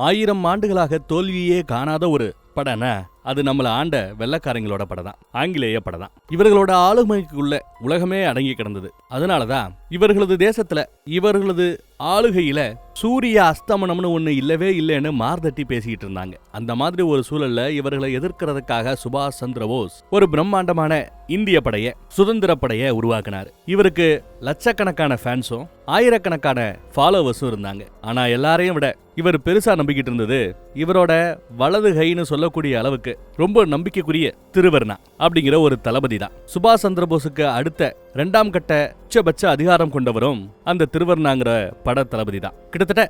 ஆயிரம் ஆண்டுகளாக தோல்வியே காணாத ஒரு படம்னா அது நம்மளை ஆண்ட வெள்ளக்காரங்களோட படம் தான் ஆங்கிலேய படம் தான் இவர்களோட ஆளுமைக்குள்ள உலகமே அடங்கி கிடந்தது. அதனாலதான் இவர்களது தேசத்துல இவர்களது ஆளுகையில் சூரிய அஸ்தமனம்னு ஒன்று இல்லவே இல்லைன்னு மார்தட்டி பேசிக்கிட்டு இருந்தாங்க. அந்த மாதிரி ஒரு சூழல்ல இவர்களை எதிர்க்கிறதுக்காக சுபாஷ் சந்திர போஸ் ஒரு பிரம்மாண்டமான இந்திய படையை சுதந்திர படையை உருவாக்கினார். இவருக்கு லட்சக்கணக்கான ஃபேன்ஸும் ஆயிரக்கணக்கான ஃபாலோவர்ஸும் இருந்தாங்க. ஆனா எல்லாரையும் விட இவர் பெருசா நம்பிக்கிட்டு இருந்தது இவரோட வலது கைன்னு சொல்லக்கூடிய அளவுக்கு ரொம்ப நம்பிக்கைக்குரிய திருவர்ணா அப்படிங்கிற ஒரு தளபதி தான். சுபாஷ் சந்திர போஸுக்கு அடுத்த ரெண்டாம் கட்ட உச்சபட்ச அதிகாரம் கொண்டவரும் அந்த திருவர்ணாங்கிற பட தளபதி தான். கிட்டத்தட்ட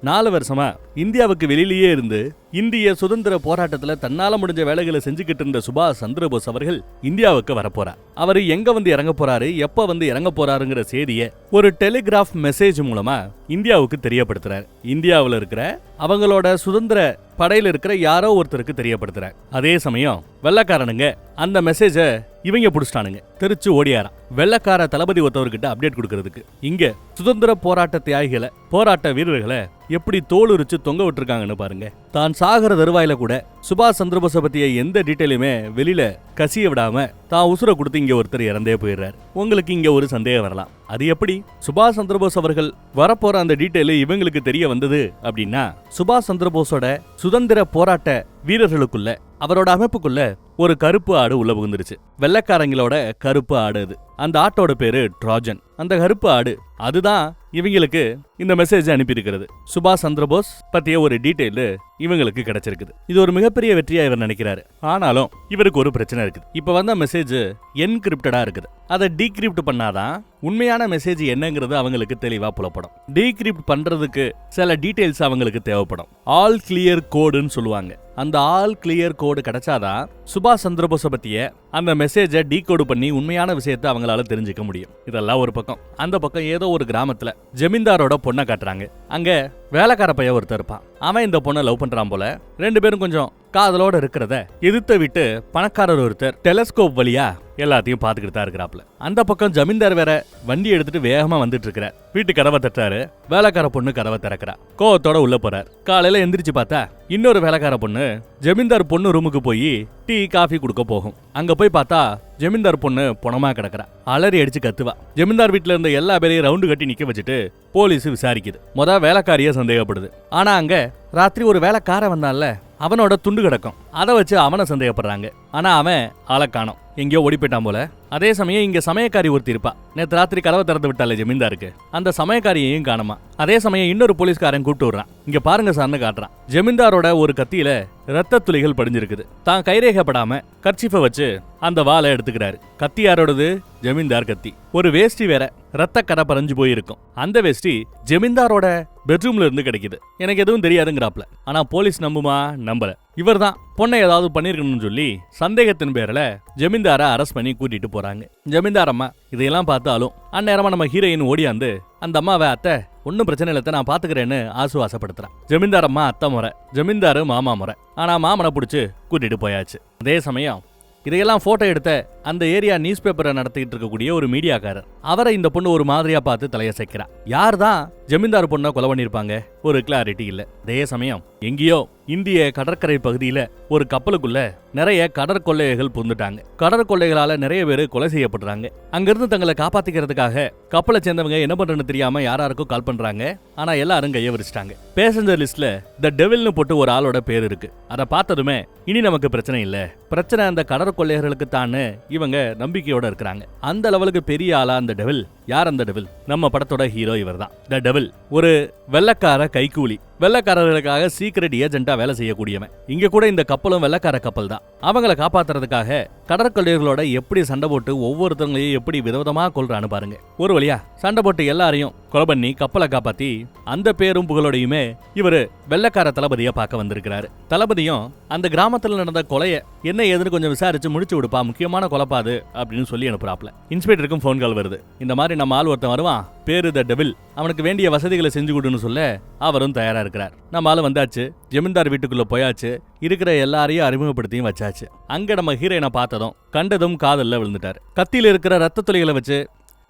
நாலு வருஷமா இந்தியாவுக்கு வெளியிலேயே இருந்து இந்திய சுதந்திர போராட்டத்துல தன்னால முடிஞ்ச வேலைகளை செஞ்சுக்கிட்டு இருந்த சுபாஷ் சந்திரபோஸ் அவர்கள் இந்தியாவுக்கு வரப்போறார். அவர் எங்க வந்து இறங்க போறாரு எப்ப வந்து இறங்க போறாருங்கிற செய்தியை ஒரு டெலிகிராஃப் மெசேஜ் மூலமா இந்தியாவுக்கு தெரியப்படுத்துறாரு. இந்தியாவுல இருக்கிற அவங்களோட சுதந்திர படையில இருக்கிற யாரோ ஒருத்தருக்கு தெரியப்படுத்துறாரு. அதே சமயம் வெள்ளக்காரனுங்க அந்த மெசேஜ இவங்க புடிச்சிட்டானுங்க தெரிச்சு ஓடியாராம். வெள்ளக்கார தளபதி ஒருத்தவர்கிட்ட அப்டேட் கொடுக்கறதுக்கு. இங்க சுதந்திர போராட்ட தியாகிகளை போராட்ட வீரர்களை எப்படி தோலுரிச்சு தொங்க விட்டுருக்காங்கன்னு பாருங்க. தான் சாகர தருவாயில கூட சுபாஷ் சந்திரபோஸை பற்றிய எந்த டீட்டெயிலுமே வெளியில் கசிய விடாமல் தான் உசுரை கொடுத்து இங்கே ஒருத்தர் இறந்தே போயிடுறாரு. உங்களுக்கு இங்கே ஒரு சந்தேகம் வரலாம். அது எப்படி? சுபாஷ் சந்திரபோஸ் அவர்கள் வரப்போற அந்த டீட்டெயில் இவங்களுக்கு தெரிய வந்தது அப்படின்னா சுபாஷ் சந்திரபோஸோட சுதந்திர போராட்ட வீரர்களுக்குள்ள அவரோட அமைப்புக்குள்ள ஒரு கருப்பு ஆடு உள்ள புகுந்துருச்சு. வெள்ளைக்காரங்களோட கருப்பு ஆடு அது. அந்த ஆட்டோட பேரு ட்ராஜன். அந்த கருப்பு ஆடு அதுதான் இவங்களுக்கு இந்த மெசேஜ் அனுப்பியிருக்கிறது. சுபாஷ் சந்திரபோஸ் பத்திய ஒரு டீட்டெயில் இவங்களுக்கு கிடைச்சிருக்குது. இது ஒரு மிகப்பெரிய வெற்றியா இவர் நினைக்கிறாரு. ஆனாலும் இவருக்கு ஒரு பிரச்சனை இருக்குது. இப்ப வந்த மெசேஜ் என்கிரிப்டடா இருக்குது. அதை டீக்ரிப்ட் பண்ணாதான் உண்மையான மெசேஜ் என்னங்கிறது அவங்களுக்கு தெளிவா புலப்படும். டீக்ரிப்ட் பண்றதுக்கு சில டீட்டெயில்ஸ் அவங்களுக்கு தேவைப்படும். ஆல் கிளியர் கோடுன்னு சொல்லுவாங்க. அந்த ஆல் கிளியர் கோடு கிடைச்சாதான் சுபாஷ் சந்திரபோஸை பற்றிய அந்த மெசேஜை டீகோடு பண்ணி உண்மையான விஷயத்தை அவங்களால தெரிஞ்சுக்க முடியும். இதெல்லாம் ஒரு பக்கம். அந்த பக்கம் ஏதோ ஒரு கிராமத்துல ஜமீன்தாரோட பொண்ணை காட்டுறாங்க. அங்க வேலைக்கார பையன் ஒருத்தர் இருப்பான். அவன் இந்த பொண்ணை லவ் பண்றான் போல. ரெண்டு பேரும் கொஞ்சம் காதலோட இருக்கிறத எதிர்த்த விட்டு பணக்காரர் ஒருத்தர் டெலஸ்கோப் வழியா எல்லாத்தையும் பார்த்துக்கிட்டு தான் இருக்கிறாப்ல அந்த பக்கம் ஜமீன்தார் வேற வண்டி எடுத்துட்டு வேகமா வந்துட்டு இருக்கிறார் வீட்டு கதவை தட்டுறாரு. வேலைக்கார பொண்ணு கதவை திறக்கிறா. கோவத்தோட உள்ள போறார். காலையில எந்திரிச்சு பார்த்தா இன்னொரு வேலைக்கார பொண்ணு ஜமீன்தார் பொண்ணு ரூமுக்கு போய் டீ காஃபி கொடுக்க போகும். அங்க போய் பார்த்தா ஜமீன்தார் பொண்ணு பொணமா கிடக்குறா. அலறி அடிச்சு கத்துவா. ஜமீன்தார் வீட்டுல இருந்த எல்லா பேரையும் ரவுண்டு கட்டி நிக்க வச்சுட்டு போலீஸ் விசாரிக்குது. மொத வேலைக்காரிய சந்தேகப்படுது. ஆனா அங்க ராத்திரி ஒரு வேலைக்காரன் வந்தான்ல அவனோட துண்டு கிடக்கும். அதை வச்சு அவனை சந்தேகப்படுறாங்க. ஆனா அவன் ஆளை காணோம். எங்கேயோ ஓடி போயிட்டான் போல. அதே சமயம் இங்க சமயக்காரி ஒருத்தி இருப்பா. நேற்று ராத்திரி கதவை திறந்து விட்டால ஜமீன்தாருக்கு. அந்த சமயக்காரியையும் காணுமா. அதே சமயம் இன்னொரு போலீஸ்காரன் கூப்பிட்டு விடுறான் இங்க பாருங்க சார்னு காட்டுறான். ஜமீன்தாரோட ஒரு கத்தியில ரத்த துளிகள் படிஞ்சிருக்குது. தான் கைரேகப்படாம கர்ச்சிஃபை வச்சு அந்த வாளை எடுத்துக்கிறாரு. கத்தி யாரோடது ஜமீன்தார் கத்தி. ஒரு வேஷ்டி வேற ரத்த கடை பறஞ்சு போயிருக்கும். அந்த வேஷ்டி ஜமீன்தாரோட பெட்ரூம்ல இருந்து கிடைக்குது. எனக்கு எதுவும் தெரியாதுங்கிறாப்ல. ஆனா போலீஸ் நம்புமா? நம்பல. இவர்தான். பொண்ணை ஏதாவது பண்ணிருக்கணும்னு சொல்லி சந்தேகத்தின் பேரில் ஜமீன்தாரை அரெஸ்ட் பண்ணி கூட்டிட்டு போறாங்க. ஜமீன்தார் அம்மா இதையெல்லாம் பார்த்தாலும் அந்நேரமா நம்ம ஹீரோயின் ஓடியாந்து அந்த அம்மாவை அத்தை ஒன்றும் பிரச்சனை இல்லை நான் பாத்துக்கிறேன்னு ஆசுவாசப்படுத்துறான் ஜமீன்தார் அம்மா அத்தை முறை ஜமீன்தாரு மாமா முறை. ஆனா மாமனை பிடிச்சி கூட்டிட்டு போயாச்சு. அதே சமயம் இதையெல்லாம் போட்டோ எடுத்த அந்த ஏரியா நியூஸ் பேப்பரை நடத்திட்டு இருக்கக்கூடிய ஒரு மீடியாக்காரர். அவரை இந்த பொண்ணு ஒரு மாதிரியா பார்த்து தலையசைக்கிறா. யார் தான் ஜமீன்தார் பொண்ணை கொலை பண்ணிருப்பாங்க ஒரு கிளாரிட்டி இல்ல. அதே சமயம் எங்கேயோ இந்திய கடற்கரை பகுதியில ஒரு கப்பலுக்குள்ள நிறைய கடற்கொள்ளைகள் புந்துட்டாங்க கடற்கொள்ளைகளால நிறைய பேர் கொலை செய்யப்படுறாங்க. அங்கிருந்து தங்களை காப்பாத்திக்கிறதுக்காக கப்பலை சேர்ந்தவங்க என்ன பண்றதுன்னு தெரியாம யாராருக்கும் கால் பண்றாங்க. ஆனா எல்லாரும் கைய விரிச்சிட்டாங்க. பேசஞ்சர் லிஸ்ட்ல த டெவில்னு போட்டு ஒரு ஆளோட பேர் இருக்கு. அதை பார்த்ததுமே இனி நமக்கு பிரச்சனை இல்ல. பிரச்சனை அந்த கடற்கொள்ளையர்களுக்கு தான் இவங்க நம்பிக்கையோட இருக்கிறாங்க. அந்த லெவலுக்கு பெரிய ஆளா அந்த டெவில்? யார் அந்த டெவில்? நம்ம படத்தோட ஹீரோ இவர்தான். The devil. ஒரு வெள்ளக்கார கைக்கூலி வெள்ளக்காரர்களுக்காக சீக்ரெட் ஏஜென்ட்டா வேலை செய்யக்கூடியவன். இங்க கூட இந்த கப்பலும் வெள்ளக்கார கப்பல் தான் அவங்கள காப்பாத்துறதுக்காக கடற்கொள்ளையர்களோட எப்படி சண்டை போட்டு ஒவ்வொருத்தவங்களையும் எப்படி விதவிதமாக கொள்றான்னு பாருங்க. ஒரு வழியா சண்டை போட்டு எல்லாரையும் கொலை பண்ணி கப்பலை காப்பாத்தி அந்த பேரும் புகழோடையுமே இவரு வெள்ளக்கார தளபதியை பார்க்க வந்திருக்கிறாரு. தளபதியும் அந்த கிராமத்தில் நடந்த கொலையை என்ன ஏதுன்னு கொஞ்சம் விசாரிச்சு முடிச்சு விடுப்பா முக்கியமான கொலைப்பாது அப்படின்னு சொல்லி அனுப்புறாப்ல இன்ஸ்பெக்டருக்கும் ஃபோன் கால் வருது. இந்த மாதிரி நம்ம ஆள் ஒருத்தன் வருவான் பேரு த டெவில் அவனுக்கு வேண்டிய வசதிகளை செஞ்சு கொடுன்னு சொல்ல அவரும் தயாரா இருக்கிறார். நம்ம ஆள் வந்தாச்சு ஜமீன்தார் வீட்டுக்குள்ள போயாச்சு இருக்கிற எல்லாரையும் அறிமுகப்படுத்தியும் வச்சாச்சு. அங்க நம்ம ஹீரோயினை பார்த்ததும் கண்டதும் காதல்ல விழுந்துட்டார். கத்தியில் இருக்கிற ரத்த துளிகளை வச்சு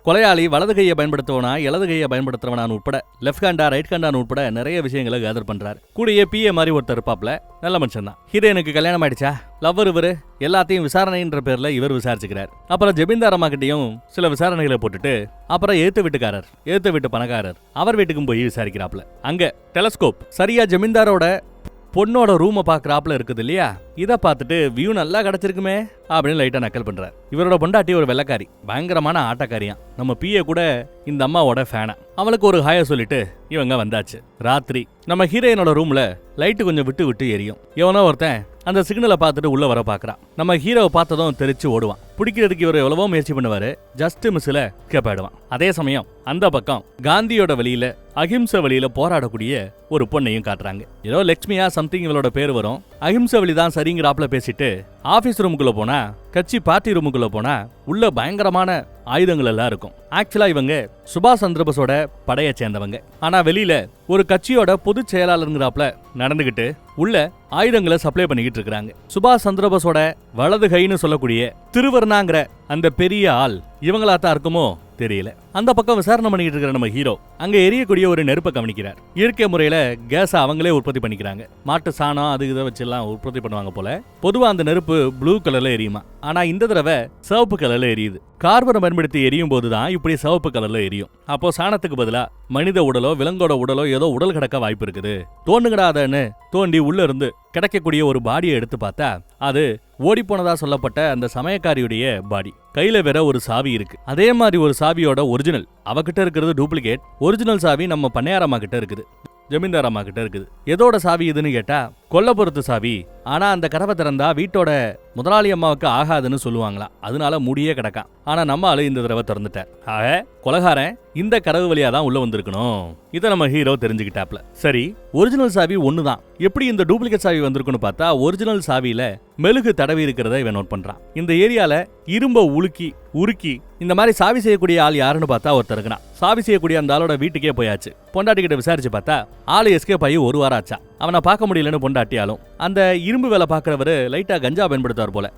கொலையாளி வலது கையை பயன்படுத்துவனா இடது கையை பயன்படுத்துறவனான் உட்பட லெஃப்ட் ஹேண்டா ரைட் ஹேண்டான்னு உட்பட நிறைய விஷயங்களை கேதர் பண்றாரு. கூடயே பிஏ மாதிரி ஒருத்தர் இருப்பாப்ல நல்ல மனுஷன் தான். ஹீரோயினுக்கு கல்யாணம் ஆயிடுச்சா? லவ்வர் இவரு எல்லாத்தையும் விசாரணைன்ற பேர்ல இவர் விசாரிச்சுக்கிறார். அப்புறம் ஜமீன்தார் அம்மா சில விசாரணைகளை போட்டுட்டு அப்புறம் ஏத்து வீட்டுக்காரர் ஏத்து வீட்டு பணக்காரர் அவர் வீட்டுக்கும் போய் விசாரிக்கிறாப்ல. அங்க டெலஸ்கோப் சரியா ஜமீன்தாரோட பொண்ணோட ரூமை பார்க்குறாப்புல இருக்குது இல்லையா? இதை பார்த்துட்டு வியூ நல்லா கிடச்சிருக்குமே அப்படின்னு லைட்டாக நக்கல் பண்ணுறாரு இவரோட பொண்டாட்டி ஒரு வெள்ளக்காரி பயங்கரமான ஆட்டக்காரியான் நம்ம பிஏ கூட இந்த அம்மாவோட ஃபேனா அவளுக்கு ஒரு ஹாய சொல்லிட்டு இவங்க வந்தாச்சு. ராத்திரி நம்ம ஹீரோயினோட ரூமில் லைட்டு கொஞ்சம் விட்டு விட்டு எரியும். எவனோ ஒருத்தன் அந்த சிக்னலை பார்த்துட்டு உள்ளே வர பார்க்குறான் நம்ம ஹீரோவை பார்த்ததும் தெரிச்சு ஓடுவான். பிடிக்கிறதுக்கு இவர் எவ்வளவோ முயற்சி பண்ணுவார். ஜஸ்ட் மிஸ்ஸில் கேப்பாயிடுவான். அதே சமயம் அந்த பக்கம் காந்தியோட வழியில அகிம்சை வழியில போராடக்கூடிய ஒரு பொண்ணையும் காட்டுறாங்க. ஏதோ லக்ஷ்மியா சம்திங் இவளோட பேர் வரும். அகிம்சை வழி தான் சரிங்கிறாப்ல பேசிட்டு ஆபீஸ் ரூமுக்குள்ள போனா கட்சி பார்ட்டி ரூமுக்குள்ள போனா உள்ள பயங்கரமான ஆயுதங்கள் எல்லாம் இருக்கும். ஆக்சுவலா இவங்க சுபாஷ் சந்திரபோஸோட படையை சேர்ந்தவங்க. ஆனா வெளியில ஒரு கட்சியோட பொதுச் செயலாளருங்கிறாப்ல நடந்துகிட்டு உள்ள ஆயுதங்களை சப்ளை பண்ணிக்கிட்டு இருக்கிறாங்க. சுபாஷ் சந்திரபோஸோட வலது கைன்னு சொல்லக்கூடிய திருவர்ணாங்கிற அந்த பெரிய ஆள் இவங்களா தான் இருக்குமோ தெரியல. அந்த பக்கம் விசாரணை பண்ணிக்கிட்டு இருக்கிற நம்ம ஹீரோ அங்க எரியக்கூடிய ஒரு நெருப்பை கவனிக்கிறார். இயற்கை முறையில கேஸை அவங்களே உற்பத்தி பண்ணிக்கிறாங்க. மாட்டு சாணம் அது இதை வச்செல்லாம் உற்பத்தி பண்ணுவாங்க போல. பொதுவா அந்த நெருப்பு ப்ளூ கலர்ல எரியுமா? ஆனா இந்த தடவை சிவப்பு கலர்ல எரியுது. கார்பனை பயன்படுத்தி எரியும் போதுதான் இப்படி சிவப்பு கலர்ல எரியும். அப்போ சாணத்துக்கு பதிலா மனித உடலோ விலங்கோட உடலோ ஏதோ உடல் கிடக்க வாய்ப்பு இருக்குது. தோண்டுகிடாதன்னு தோண்டி உள்ள இருந்து கிடைக்கக்கூடிய ஒரு பாடியை எடுத்து பார்த்தா அது ஓடிப்போனதா சொல்லப்பட்ட அந்த சமயக்காரியுடைய பாடி. கையில வேற ஒரு சாவி இருக்கு. அதே மாதிரி ஒரு சாவியோட ஒரிஜினல் அவகிட்ட இருக்கிறது டூப்ளிகேட் ஒரிஜினல் சாவி நம்ம பண்ணையாரம்மா கிட்ட இருக்குது. ஜமீன்தாரம்மா கிட்ட இருக்குது. எதோட சாவி இதுன்னு கேட்டா கொல்லப்புறத்து சாவி. ஆனா அந்த கதவை திறந்தா வீட்டோட முதலாளி அம்மாவுக்கு ஆகாதுன்னு சொல்லுவாங்களாம் அதனால மூடியே கிடக்கான் ஆனா நம்ம ஆளு இந்த தடவை திறந்துட்டார். ஆக கொலகாரன் இந்த கதவு வழியா தான் உள்ள வந்திருக்கணும். இதை நம்ம ஹீரோ தெரிஞ்சுக்கிட்டாப்ல. சரி ஒரிஜினல் சாவி ஒண்ணுதான். எப்படி இந்த டூப்ளிகேட் சாவி வந்திருக்குன்னு பார்த்தா ஒரிஜினல் சாவியில மெழுகு தடவி இருக்கிறத இவன் நோட் பண்றான். இந்த ஏரியால இரும்ப உலுக்கி உருக்கி இந்த மாதிரி சாவி செய்யக்கூடிய ஆள் யாருன்னு பார்த்தா ஒருத்தர் இருக்கிறான். சாவி செய்யக்கூடிய அந்த ஆளோட வீட்டுக்கே போயாச்சு. பொண்டாட்டி கிட்ட விசாரிச்சு பார்த்தா ஆளு எஸ்கேப் ஆகி ஒரு வாரம் ஆச்சா. அவனை பார்க்க முடியலன்னு காட்டியாலும் அந்த இரும்பு வேலை பார்க்குறவர் லைட்டாக கஞ்சா பயன்படுத்துவார் போல.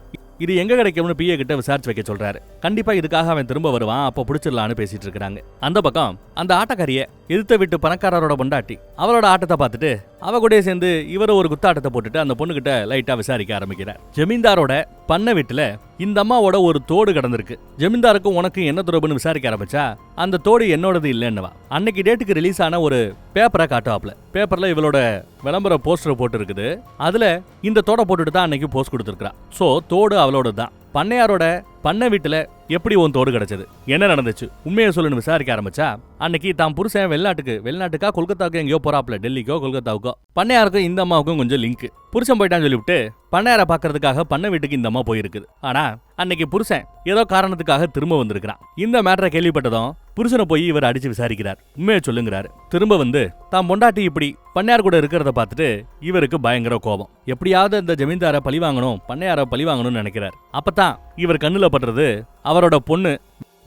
இது எங்க கிடைக்கும்னு பிஏ கிட்ட விசாரிச்சு வைக்க சொல்றாரு. கண்டிப்பா இதுக்காக அவன் திரும்ப வருவான் அப்ப புடிச்சிடலான்னு பேசிட்டு இருக்காங்க அந்த பக்கம் அந்த ஆட்டக்காரிய எதிர்த்த விட்டு பணக்காரரோட பொண்டாட்டி அவரோட ஆட்டத்தை பார்த்துட்டு அவ கூட சேர்ந்து இவர ஒரு குத்தாட்டத்தை போட்டுட்டு அந்த பொண்ணுகிட்ட லைட்டா விசாரிக்க ஆரம்பிக்கிறார். ஜமீன்தாரோட பண்ண வீட்டுல இந்த அம்மாவோட ஒரு தோடு கிடந்திருக்கு. ஜமீன்தாருக்கும் உனக்கு என்ன தொடர்புன்னு விசாரிக்க ஆரம்பிச்சா அந்த தோடு என்னோடது இல்லைன்னுவா அன்னைக்கு டேட்டுக்கு ரிலீஸ் ஆன ஒரு பேப்பரை காட்டுவாப்ல. பேப்பர்ல இவளோட விளம்பர போஸ்டர் போட்டு இருக்குது அதுல இந்த தோடை போட்டுட்டு தான் அன்னைக்கு போஸ்ட் கொடுத்துருக்கா ஸோ தோடு அவளோட தான் பண்ணையாரோட பண்ணை வீட்டுல எப்படி உன் தோடு கிடைச்சது? என்ன நடந்துச்சு? உண்மையை சொல்லுன்னு விசாரிக்க ஆரம்பிச்சா அன்னைக்கு தான் புருஷன் வெளிநாட்டுக்கு வெளிநாட்டுக்கா கொல்கத்தாவுக்கு எங்கேயோ போறாப்ல டெல்லிக்கோ கொல்கத்தாவுக்கோ. பண்ணையாருக்கும் இந்த அம்மாவுக்கும் கொஞ்சம் லிங்க் புருஷன் போயிட்டான்னு சொல்லிவிட்டு பண்ணையாரை பார்க்கறதுக்காக பண்ணை வீட்டுக்கு இந்த அம்மா போயிருக்குது. ஆனா அன்னைக்கு புருஷன் ஏதோ காரணத்துக்காக திரும்ப வந்திருக்கிறான். இந்த மேட்டரை கேள்விப்பட்டதும் புருஷனை போய் இவர் அடிச்சு விசாரிக்கிறார். உண்மையை சொல்லுங்கிறாரு. திரும்ப வந்து தான் பொண்டாட்டி இப்படி பண்ணையார் கூட இருக்கிறத பார்த்துட்டு இவருக்கு பயங்கர கோபம். எப்படியாவது இந்த ஜமீன்தாரை பழி வாங்கணும் பண்ணையாரை பழி வாங்கணும்னு நினைக்கிறார். அப்பதான் இவர் கண்ணுல படுறது அவரோட பொண்ணு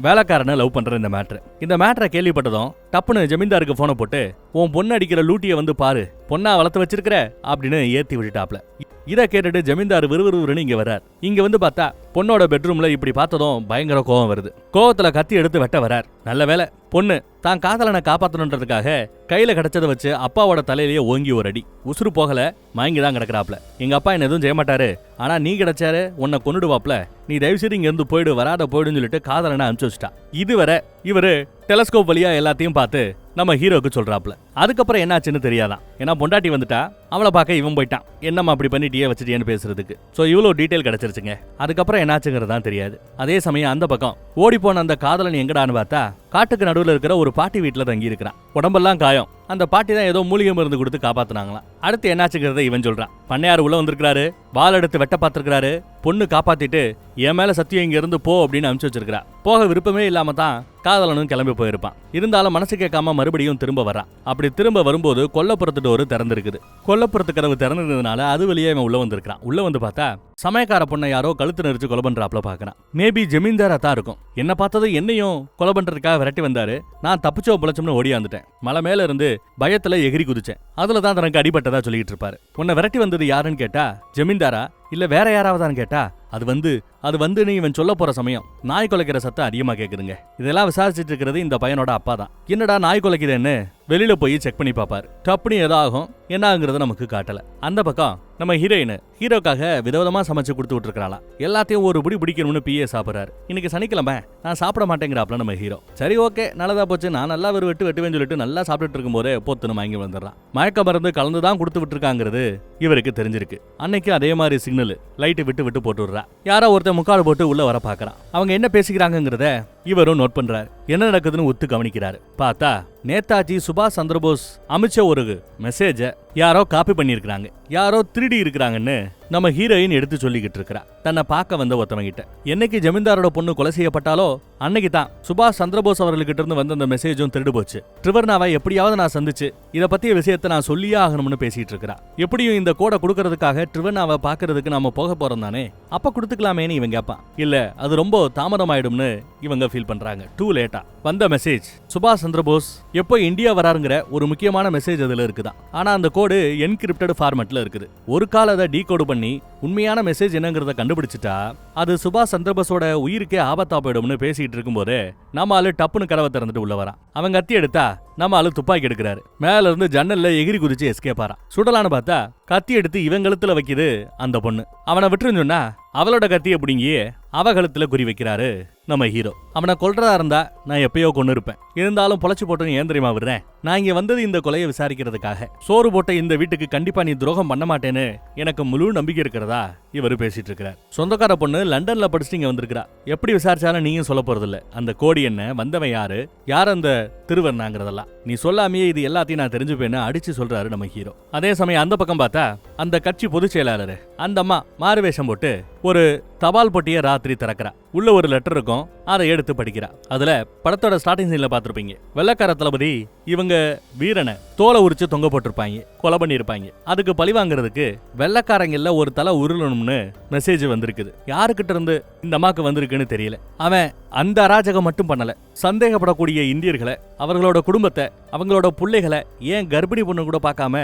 வேலைக்காரனை லவ் பண்ற இந்த மேட்ரு இந்த மேட்ரை கேள்விப்பட்டதும் டப்புன்னு ஜமீன்தாருக்கு போனை போட்டு உன் பொண்ணு அடிக்கிற லூட்டியை வந்து பாரு. பொண்ணா வளர்த்து வச்சிருக்கிற அப்படின்னு ஏத்தி விட்டுட்டாப்ல. இதை கேட்டுட்டு ஜமீன்தார் விறுவிறுன்னு இங்க வரார் இங்க வந்து பார்த்தா பொண்ணோட பெட்ரூம்ல இப்படி பார்த்ததும் பயங்கர கோவம் வருது. கோவத்துல கத்தி எடுத்து வெட்ட வரார் நல்ல வேலை பொண்ணு தான் காதலனை காப்பாத்தணுன்றதுக்காக கையில கிடைச்சதை வச்சு அப்பாவோட தலையிலேயே ஓங்கி ஒரு அடி. உசுறு போகல மயங்கி தான் கிடக்குறாப்ல. எங்க அப்பா என்ன எதுவும் செய்ய மாட்டாரு. ஆனா நீ கிடைச்சாரு உன்னை கொண்டுடுவாப்ல நீ தயவு செய்து இங்க இருந்து போயிடு வராத போயிடுன்னு சொல்லிட்டு காதலனை அனுப்பிச்சு வச்சுட்டா. இதுவரை இவரு டெலஸ்கோப் வழியா எல்லாத்தையும் பார்த்து நம்ம ஹீரோக்கு சொல்றாப்ல அதுக்கப்புறம் என்னாச்சுன்னு தெரியாதான். ஏன்னா பொண்டாட்டி வந்துட்டா அவளை பார்க்க இவன் போயிட்டான். என்னம்மா அப்படி பண்ணிட்டியே வச்சுட்டியேன்னு பேசுறதுக்கு? ஸோ இவ்வளோ டீட்டெயில் கிடைச்சிருச்சுங்க. அதுக்கப்புறம் என்னாச்சுங்கிறது தான் தெரியாது. அதே சமயம் அந்த பக்கம் ஓடி போன அந்த காதலன் எங்கடான்னு பார்த்தா காட்டுக்கு நடுவில் இருக்கிற ஒரு பாட்டி வீட்டில் தங்கி இருக்கிறான் உடம்பெல்லாம் காயம். அந்த பாட்டி தான் ஏதோ மூலிகை மருந்து கொடுத்து காப்பாத்தினாங்களாம். அடுத்து என்னாச்சுங்கிறத இவன் சொல்றான். பண்ணையார் உள்ள வந்திருக்காரு வால் எடுத்து வெட்ட பார்த்திருக்காரு பொண்ணு காப்பாத்திட்டு என் மேல சத்தியம் இங்க இருந்து போ அப்படின்னு அனுப்பிச்சு வச்சிருக்கா போக விருப்பமே இல்லாம தான் காதலனும் கிளம்பி போயிருப்பான். இருந்தாலும் மனசு கேட்காம மறுபடியும் திரும்ப வரான் அப்படி திரும்ப வரும்போது கொல்லப்புறத்து டோரு திறந்திருக்குது கொல்லப்புறத்து கதவு திறந்திருந்ததுனால அது வெளியே அவன் உள்ள வந்திருக்கான் உள்ள வந்து பார்த்தா சமயக்கார பொண்ணை யாரோ கழுத்து நெரிச்சு கொலை பண்றாப்ல பாக்குறான். மேபி ஜமீன்தாரா தான் இருக்கும். என்ன பார்த்தது என்னையும் கொலை பண்றதுக்காக விரட்டி வந்தாரு. நான் தப்பிச்சோ பிழைச்சோம்னு ஓடியாந்துட்டேன் மலை மேல இருந்து பயத்துல எகிரி குதிச்சேன். அதுல தான் தனக்கு அடிபட்டதா சொல்லிட்டு இருப்பாரு. உன்னை விரட்டி வந்தது யாருன்னு கேட்டா ஜமீன்தாரா? இல்ல வேற யாராவதான்னு கேட்டா அது வந்து அது வந்து நீ இவன் சொல்ல போற சமயம் நாய் குலைக்கிற சத்தம் அதிகமா கேக்குதுங்க. இதெல்லாம் விசாரிச்சுட்டு இருக்கிறது இந்த பையனோட அப்பா தான். என்னடா நாய் குலைக்குதுன்னு வெளியில போய் செக் பண்ணி பார்ப்பாரு. டப்புனு ஏதாகும் என்னாங்கிறத நமக்கு காட்டல. அந்த பக்கம் நம்ம ஹீரோயின் ஹீரோக்காக விதவிதமாக சமைச்சு கொடுத்து விட்டுருக்காளாம் எல்லாத்தையும் ஒரு பிடி பிடிக்கணும்னு பிஏ சாப்பிட்றாரு. இன்னைக்கு சனிக்கிழமை நான் சாப்பிட மாட்டேங்கிறாப்ல நம்ம ஹீரோ சரி ஓகே நல்லதா போச்சு. நான் நல்லா ஒரு வெட்டு வெட்டுவேன்னு சொல்லிட்டு நல்லா சாப்பிட்டுட்டு இருக்கும்போதே நம்ம வாங்கி வந்துடுறான். மயக்க மருந்து கலந்து தான் கொடுத்து விட்டுருக்காங்கிறது இவருக்கு தெரிஞ்சிருக்கு. அன்னைக்கு அதே மாதிரி சிக்னல் லைட்டு விட்டு விட்டு போட்டு விடுறா. யாரோ ஒருத்தன் முக்கால் போட்டு உள்ள வர பாக்குறான். அவங்க என்ன பேசிக்கிறாங்கங்கிறத இவரும் நோட் பண்றாரு. என்ன நடக்குதுன்னு ஒத்து கவனிக்கிறாரு. பார்த்தா நேதாஜி சுபாஷ் சந்திரபோஸ் அமைச்ச ஒரு மெசேஜை யாரோ காப்பி பண்ணியிருக்கிறாங்க. யாரோ திருடி இருக்கிறாங்கன்னு நம்ம ஹீரோயின் எடுத்து சொல்லிக்கிட்டு இருக்கிறா. தன்னை பார்க்க வந்த ஒருத்தவங்கிட்ட. என்னைக்கு ஜமீன்தாரோட பொண்ணு கொலை செய்யப்பட்டாலோ அன்னைக்கு தான் சுபாஷ் சந்திரபோஸ் அவர்கள்கிட்ட இருந்து வந்த அந்த மெசேஜும் திருடு போச்சு. ட்ரிவர்னாவை எப்படியாவது நான் சந்திச்சு இதை பத்திய விஷயத்த நான் சொல்லியே ஆகணும்னு பேசிட்டு இருக்கிறா. எப்படியும் இந்த கோடை கொடுக்கறதுக்காக ட்ரிவர்னாவை பாக்குறதுக்கு நாம போக போறோம் தானே? அப்ப கொடுத்துக்கலாமேன்னு இவன் கேட்பான் இல்ல அது ரொம்ப தாமதமாயிடும்னு இவங்க ஃபீல் பண்றாங்க. டூ லேட்டா வந்த மெசேஜ் சுபாஷ் சந்திரபோஸ் எப்போ இந்தியா வராருங்கிற ஒரு முக்கியமான மெசேஜ் அதுல இருக்குதான். ஆனா அந்த கோடு என்கிரிப்டட் ஃபார்மெட்ல இருக்குது. ஒரு கால அதை டீகோடு பண்ணி உண்மையான மெசேஜ் என்னங்கிறத கண்டுபிடிச்சிட்டா அது சுபாஷ் சந்திரபோஸோட உயிருக்கே ஆபத்தா போயிடும்னு பேசிட்டு இருக்கும்போது நம்ம ஆளு டப்புன்னு கதவை திறந்துட்டு உள்ள வரான். அவன் கத்தி எடுத்தா நம்ம ஆளு துப்பாக்கி எடுக்கிறாரு. மேல இருந்து ஜன்னல்ல எகிரி குதிச்சு எஸ்கேப் ஆறான். சுடலான்னு பார்த்தா கத்தி எடுத்து இவன் கழுத்துல வைக்குது அந்த பொண்ணு. அவனை விட்டுருன்னு சொன்னா அவளோட கத்தியை பிடுங்கி அவ கழுத்துல குறி வைக்கிறாரு நம்ம ஹீரோ. அவனை கொல்றதா இருந்தா நான் எப்பயோ கொண்டு இருப்பேன் இருந்தாலும் பொழைச்சு போட்டு ஏன் தெரியுமா விடுறேன்? நான் இங்க வந்தது இந்த கொலையை விசாரிக்கிறதுக்காக. சோறு போட்ட இந்த வீட்டுக்கு கண்டிப்பா நீ துரோகம் பண்ண மாட்டேன்னு எனக்கு முழு நம்பிக்கை இருக்கிறதா? இவர் பேசிட்டு இருக்கிறார். சொந்தக்கார பொண்ணு லண்டன்ல படிச்சுட்டு இங்க வந்திருக்கிறா. எப்படி விசாரிச்சாலும் நீயும் சொல்ல போறதில்ல. அந்த கோடி என்ன வந்தவன் யாரு யார் அந்த திருவண்ணாங்கிறதெல்லாம். நீ சொல்லாமையே இது எல்லாத்தையும் நான் தெரிஞ்சுப்பேன்னு அடிச்சு சொல்றாரு நம்ம ஹீரோ. அதே சமயம் அந்த பக்கம் பார்த்தா அந்த கட்சி பொதுச் செயலாளர் அந்த அம்மா மாறுவேஷம் போட்டு ஒரு தபால் பொட்டியை ராத்திரி திறக்கிறா. உள்ள ஒரு லெட்டர் இருக்கும். அதை எடுத்து படிக்கிறா. அதுல படத்தோட ஸ்டார்டிங் சீன்ல பார்த்துருப்பீங்க. வெள்ளக்கார தளபதி இவங்க வீரனை தோலை உரிச்சு தொங்க போட்டிருப்பாங்க கொலை பண்ணியிருப்பாங்க. அதுக்கு பழி வாங்குறதுக்கு வெள்ளக்காரங்கல்ல ஒரு தலை உருளணும்னு மெசேஜ் வந்திருக்குது. யாருக்கிட்ட இருந்து இந்த அம்மாக்கு வந்திருக்குன்னு தெரியல. அவன் அந்த அராஜகம் மட்டும் பண்ணல. சந்தேகப்படக்கூடிய இந்தியர்களை அவர்களோட குடும்பத்தை அவங்களோட பிள்ளைகளை ஏன் கர்ப்பிணி பொண்ணு கூட பார்க்காம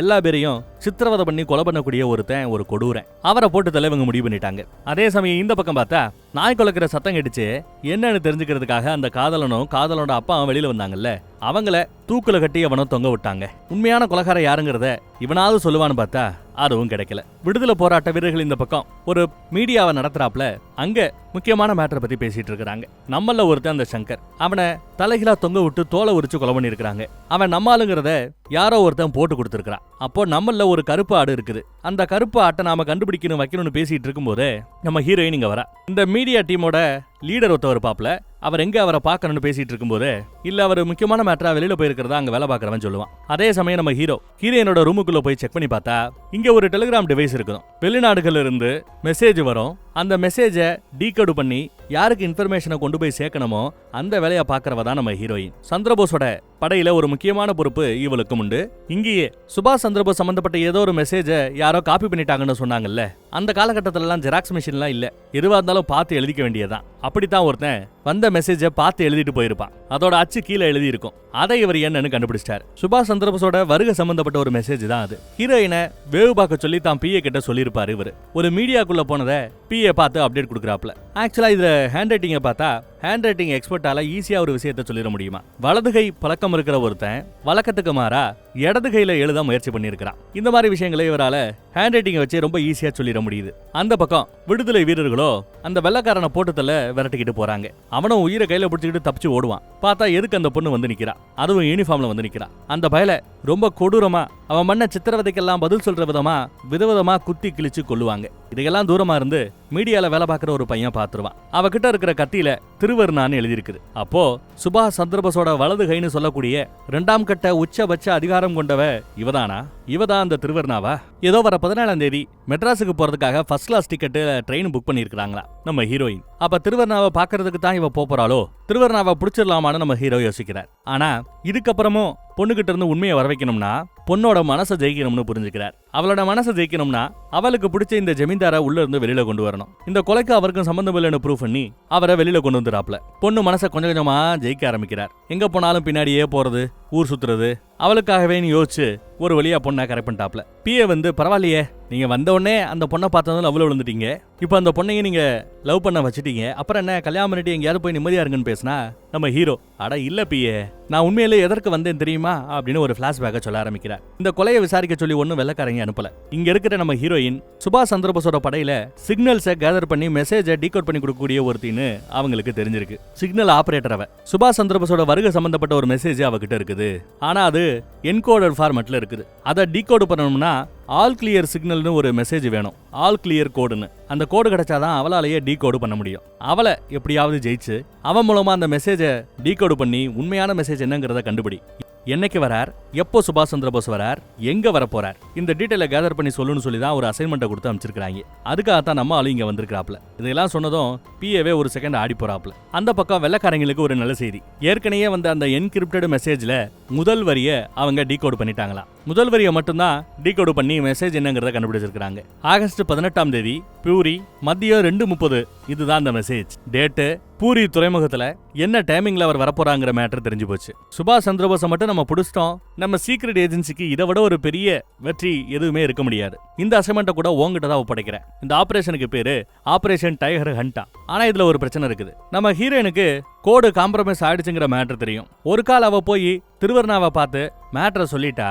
எல்லா பேரையும் சித்திரவதை பண்ணி கொலை பண்ணக்கூடிய ஒருத்தன் ஒரு கொடூரன். அவரை போட்டு தலைவங்க முடிவு பண்ணிட்டாங்க. அதே சமயம் இந்த பக்கம் பார்த்தா நாய் குலைக்கிற சத்தம் கேட்டுச்சு. என்னன்னு தெரிஞ்சுக்கிறதுக்காக அந்த காதலனும் காதலனோட அப்பாவும் வெளியில வந்தாங்கல்ல. அவங்கள தூக்குல கட்டி அவனும் தொங்க விட்டாங்க. உண்மையான கொலகார யாருங்கிறத இவனாவது சொல்லுவான்னு பார்த்தா அதுவும் கிடைக்கல. விடுதலை போராட்ட வீரர்கள் இந்த பக்கம் ஒரு மீடியாவை நடத்துறாப்ல அங்க முக்கியமான மேட்டரை பத்தி பேசிட்டு இருக்கிறாங்க. நம்மள ஒருத்தன் அந்த சங்கர். அவனை தலைகீழா தொங்க விட்டு தோலை உரிச்சு கொலை பண்ணிருக்கிறாங்க அவன் நம்மளுங்கிறத யாரோ ஒருத்தன் போட்டு கொடுத்துருக்கான் அப்போ நம்மள ஒரு கருப்பு ஆடு இருக்குது. அந்த கருப்பு ஆட்டை நாம கண்டுபிடிக்கணும் வைக்கணும்னு பேசிட்டு இருக்கும்போது நம்ம ஹீரோயின் இங்க வரா. இந்த மீடியா டீமோட லீடர் ஒருத்தவர் பாப்ல அவர் எங்க அவரை பார்க்கணும்னு பேசிட்டு இருக்கும்போது இல்ல அவர் முக்கியமான மேட்டரா வெளியில போயிருக்கிறதா அங்க வேலை பார்க்கறவன் சொல்லுவான். அதே சமயம் நம்ம ஹீரோ ஹீரோயினோட ரூமுக்குள்ள போய் செக் பண்ணி பார்த்தா இங்க ஒரு டெலிகிராம் டிவைஸ் இருக்கும் வெளிநாடுகள்ல இருந்து மெசேஜ் வரும் அந்த மெசேஜை டீகோடு பண்ணி யாருக்கு இன்ஃபர்மேஷனை கொண்டு போய் சேர்க்கணுமோ அந்த வேலையை பார்க்கறவ தான் நம்ம ஹீரோயின் சந்திரபோஸோட படையில ஒரு முக்கியமான பொறுப்பு இவளுக்கும் உண்டு. இங்கேயே சுபாஷ் சந்திரபோஸ் சம்பந்தப்பட்ட ஏதோ ஒரு மெசேஜை யாரோ காப்பி பண்ணிட்டாங்கன்னு சொன்னாங்கல்ல அந்த காலகட்டத்திலலாம் ஜெராக்ஸ் மிஷின்லாம் இல்ல. எதுவாக இருந்தாலும் பார்த்து எழுதிக்க வேண்டியதுதான். அப்படித்தான் ஒருத்தன் வந்த மெசேஜை பார்த்து எழுதிட்டு போயிருப்பான். அதோட அச்சு கீழே எழுதி இருக்கும் அதை இவர் என்னன்னு கண்டுபிடிச்சிட்டார். சுபாஷ் சந்திரபோஸோட வருகை சம்பந்தப்பட்ட ஒரு மெசேஜ் தான் அது. ஹீரோயினை வேவு பார்க்க சொல்லி தான் பிஏ கிட்ட சொல்லியிருப்பார் இவர். ஒரு மீடியாக்குள்ள போனதை பிஏ பார்த்து அப்டேட் கொடுக்குறாப்புல. ஆக்சுவலா இதில் ஹேண்ட் ரைட்டிங்கை பார்த்தா ஹேண்ட் ரைட்டிங் எக்ஸ்பர்ட்டால ஈஸியா ஒரு விஷயத்த சொல்லிட முடியுமா? வலது கை பழக்கம் இருக்கிற ஒருத்தன் வழக்கத்துக்கு மாறா இடது கையில எழுத முயற்சி பண்ணியிருக்கிறான். இந்த மாதிரி விஷயங்களை இவரால ஹேண்ட் ரைட்டிங்கை வச்சு ரொம்ப ஈஸியா சொல்லிட முடியுது. அந்த பக்கம் விடுதலை வீரர்களோ அந்த வெள்ளக்காரனை போட்டுத்தல விரட்டிக்கிட்டு போறாங்க. அவனும் உயிரை கையில பிடிச்சிக்கிட்டு தப்பிச்சு ஓடுவான். பார்த்தா எதுக்கு அந்த பொண்ணு வந்து நிக்கிறான் அதுவும் யூனிஃபார்ம்ல வந்து நிக்கிறா. அந்த பயல ரொம்ப கொடூரமா அவன் மண்ண சித்திரவதைக்கெல்லாம் பதில் சொல்ற விதமா விதவிதமா குத்தி கிழிச்சு கொள்ளுவாங்க இதையெல்லாம் தூரமா இருந்து மீடியால வேலை பார்க்குற ஒரு பையன் பார்த்துருவான். அவகிட்ட இருக்கிற கத்தியில திருவருணான்னு எழுதியிருக்குது. அப்போ சுபாஷ் சந்திரபோஸோட வலது கைன்னு சொல்லக்கூடிய இரண்டாம் கட்ட உச்சபட்ச அதிகாரம் கொண்டவ இவதானா? இவதான் அந்த திருவருணாவா? ஏதோ வர பதினேழாம் தேதி மெட்ராஸுக்கு போகிறதுக்காக first class ticket train book பண்ணியிருக்காங்களா நம்ம ஹீரோயின் அப்போ திருவர்ணாவை பார்க்கறதுக்கு தான் இவ போகிறாளோ திருவர்ணாவை பிடிச்சிடலாமான்னு நம்ம ஹீரோ யோசிக்கிறார். ஆனால் இதுக்கப்புறமும் பொண்ணுகிட்ட இருந்து உண்மையை வர வைக்கணும்னா பொண்ணோட மனசை ஜெயிக்கணும்னு புரிஞ்சுக்கிறார். அவளோட மனசை ஜெயிக்கணும்னா அவளுக்கு பிடிச்ச இந்த ஜமீன்தாரை உள்ள இருந்து வெளியில கொண்டு வரணும். இந்த கொலைக்கு அவருக்கும் சம்பந்தம் இல்லைன்னு ப்ரூவ் பண்ணி அவரை வெளியில கொண்டு வந்துடாப்ல பொண்ணு மனசை கொஞ்சம் கொஞ்சமா ஜெயிக்க ஆரம்பிக்கிறார். எங்க போனாலும் பின்னாடியே போறது ஊர் சுத்துறது. அவளுக்காகவே யோசிச்சு ஒரு வழியா பொண்ணை கரெக்ட் பண்ணிட்டாப்ல. பிஏ வந்து பரவாயில்லையே நீங்க வந்த உடனே அந்த பொண்ணை பார்த்ததும் லவ்ல விழுந்துட்டீங்க. இப்போ அந்த பொண்ணையும் நீங்க லவ் பண்ண வச்சுட்டீங்க. அப்புறம் என்ன கல்யாணம் பண்ணிட்டு எங்கேயாவது போய் நிம்மதியா இருங்கன்னு பேசினா நம்ம ஹீரோ அட இல்ல பிஏ நான் உண்மையிலே எதற்கு வந்தேன் தெரியுமா? அப்படின்னு ஒரு பிளாஷ்பேக்கை சொல்ல ஆரம்பிக்கிறார். இந்த கொலையை விசாரிக்க சொல்லி ஒன்றும் வெள்ளக்காரங்க அனுப்பல. இங்க இருக்கிற நம்ம ஹீரோயின் சுபாஷ் சந்திரபோஸோட படையில சிக்னல்ஸை கேதர் பண்ணி மெசேஜை டீகோட் பண்ணி கொடுக்கக்கூடிய ஒருத்தின்னு அவங்களுக்கு தெரிஞ்சிருக்கு. சிக்னல் ஆபரேட்டர் அவ. சுபாஷ் சந்திரபோஸோட வருகை சம்பந்தப்பட்ட ஒரு மெசேஜ் அவகிட்ட இருக்குது. ஆனா அது என்கோடட் ஃபார்மேட்ல இருக்குது. அதை டீகோட் பண்ணணும்னா ஆல் கிளியர் சிக்னல்னு ஒரு மெசேஜ் வேணும். ஆல் கிளியர் கோடுன்னு அந்த கோடு கிடைச்சாதான் அவளாலேயே டீகோடு பண்ண முடியும். அவளை எப்படியாவது ஜெயிச்சு அவன் மூலமா அந்த மெசேஜை டீ கோடு பண்ணி உண்மையான மெசேஜ் என்னங்கிறத கண்டுபிடி. என்னைக்கு வரார்? எப்போ சுபாஷ் சந்திர போஸ் வரார்? எங்க வர போறார் இந்த டீட்டெயிலை கேதர் பண்ணி சொல்லுன்னு சொல்லி தான் ஒரு அசைன்மெண்ட்டை கொடுத்து அமைச்சிருக்காங்க அதுக்காகத்தான் நம்ம ஆளு இங்க வந்திருக்கிறாப்ல இதெல்லாம் சொன்னதும் பிஏவே ஒரு செகண்ட் ஆடி போறாப்ல அந்த பக்கம் வெள்ளக்காரங்களுக்கு ஒரு நல்ல செய்தி. ஏற்கனவே வந்த அந்த என்கிரிப்டட் மெசேஜ்ல முதல் வரியை அவங்க டீகோட் பண்ணிட்டாங்களாம். முதல் வரியை மட்டும்தான் டீகோடு பண்ணி மெசேஜ் என்னங்கிறத கண்டுபிடிச்சிருக்காங்க ஆகஸ்ட் பதினெட்டாம் தேதி பூரி மதியம் ரெண்டு முப்பது இதுதான் அந்த மெசேஜ் டேட்டு பூரி துறைமுகத்தில் என்ன டைமிங்ல அவர் வரப்போறாங்கிற மேட்டர் தெரிஞ்சு போச்சு. சுபாஷ் சந்திரபோஸை மட்டும் நம்ம பிடிச்சிட்டோம். நம்ம சீக்ரெட் ஏஜென்சிக்கு இதை விட ஒரு பெரிய வெற்றி எதுவுமே இருக்க முடியாது. இந்த அசைன்மெண்ட்டை கூட உங்ககிட்ட தான் ஒப்படைக்கிறேன். இந்த ஆபரேஷனுக்கு பேரு ஆபரேஷன் டைகர் ஹண்டா ஆனா இதுல ஒரு பிரச்சனை இருக்குது. நம்ம ஹீரோயினுக்கு கோடு காம்ப்ரமைஸ் ஆயிடுச்சுங்கிற மேட்டர் தெரியும். ஒரு கால் அவ போய் திருவர்ணாவை பார்த்து மேட்டரை சொல்லிட்டா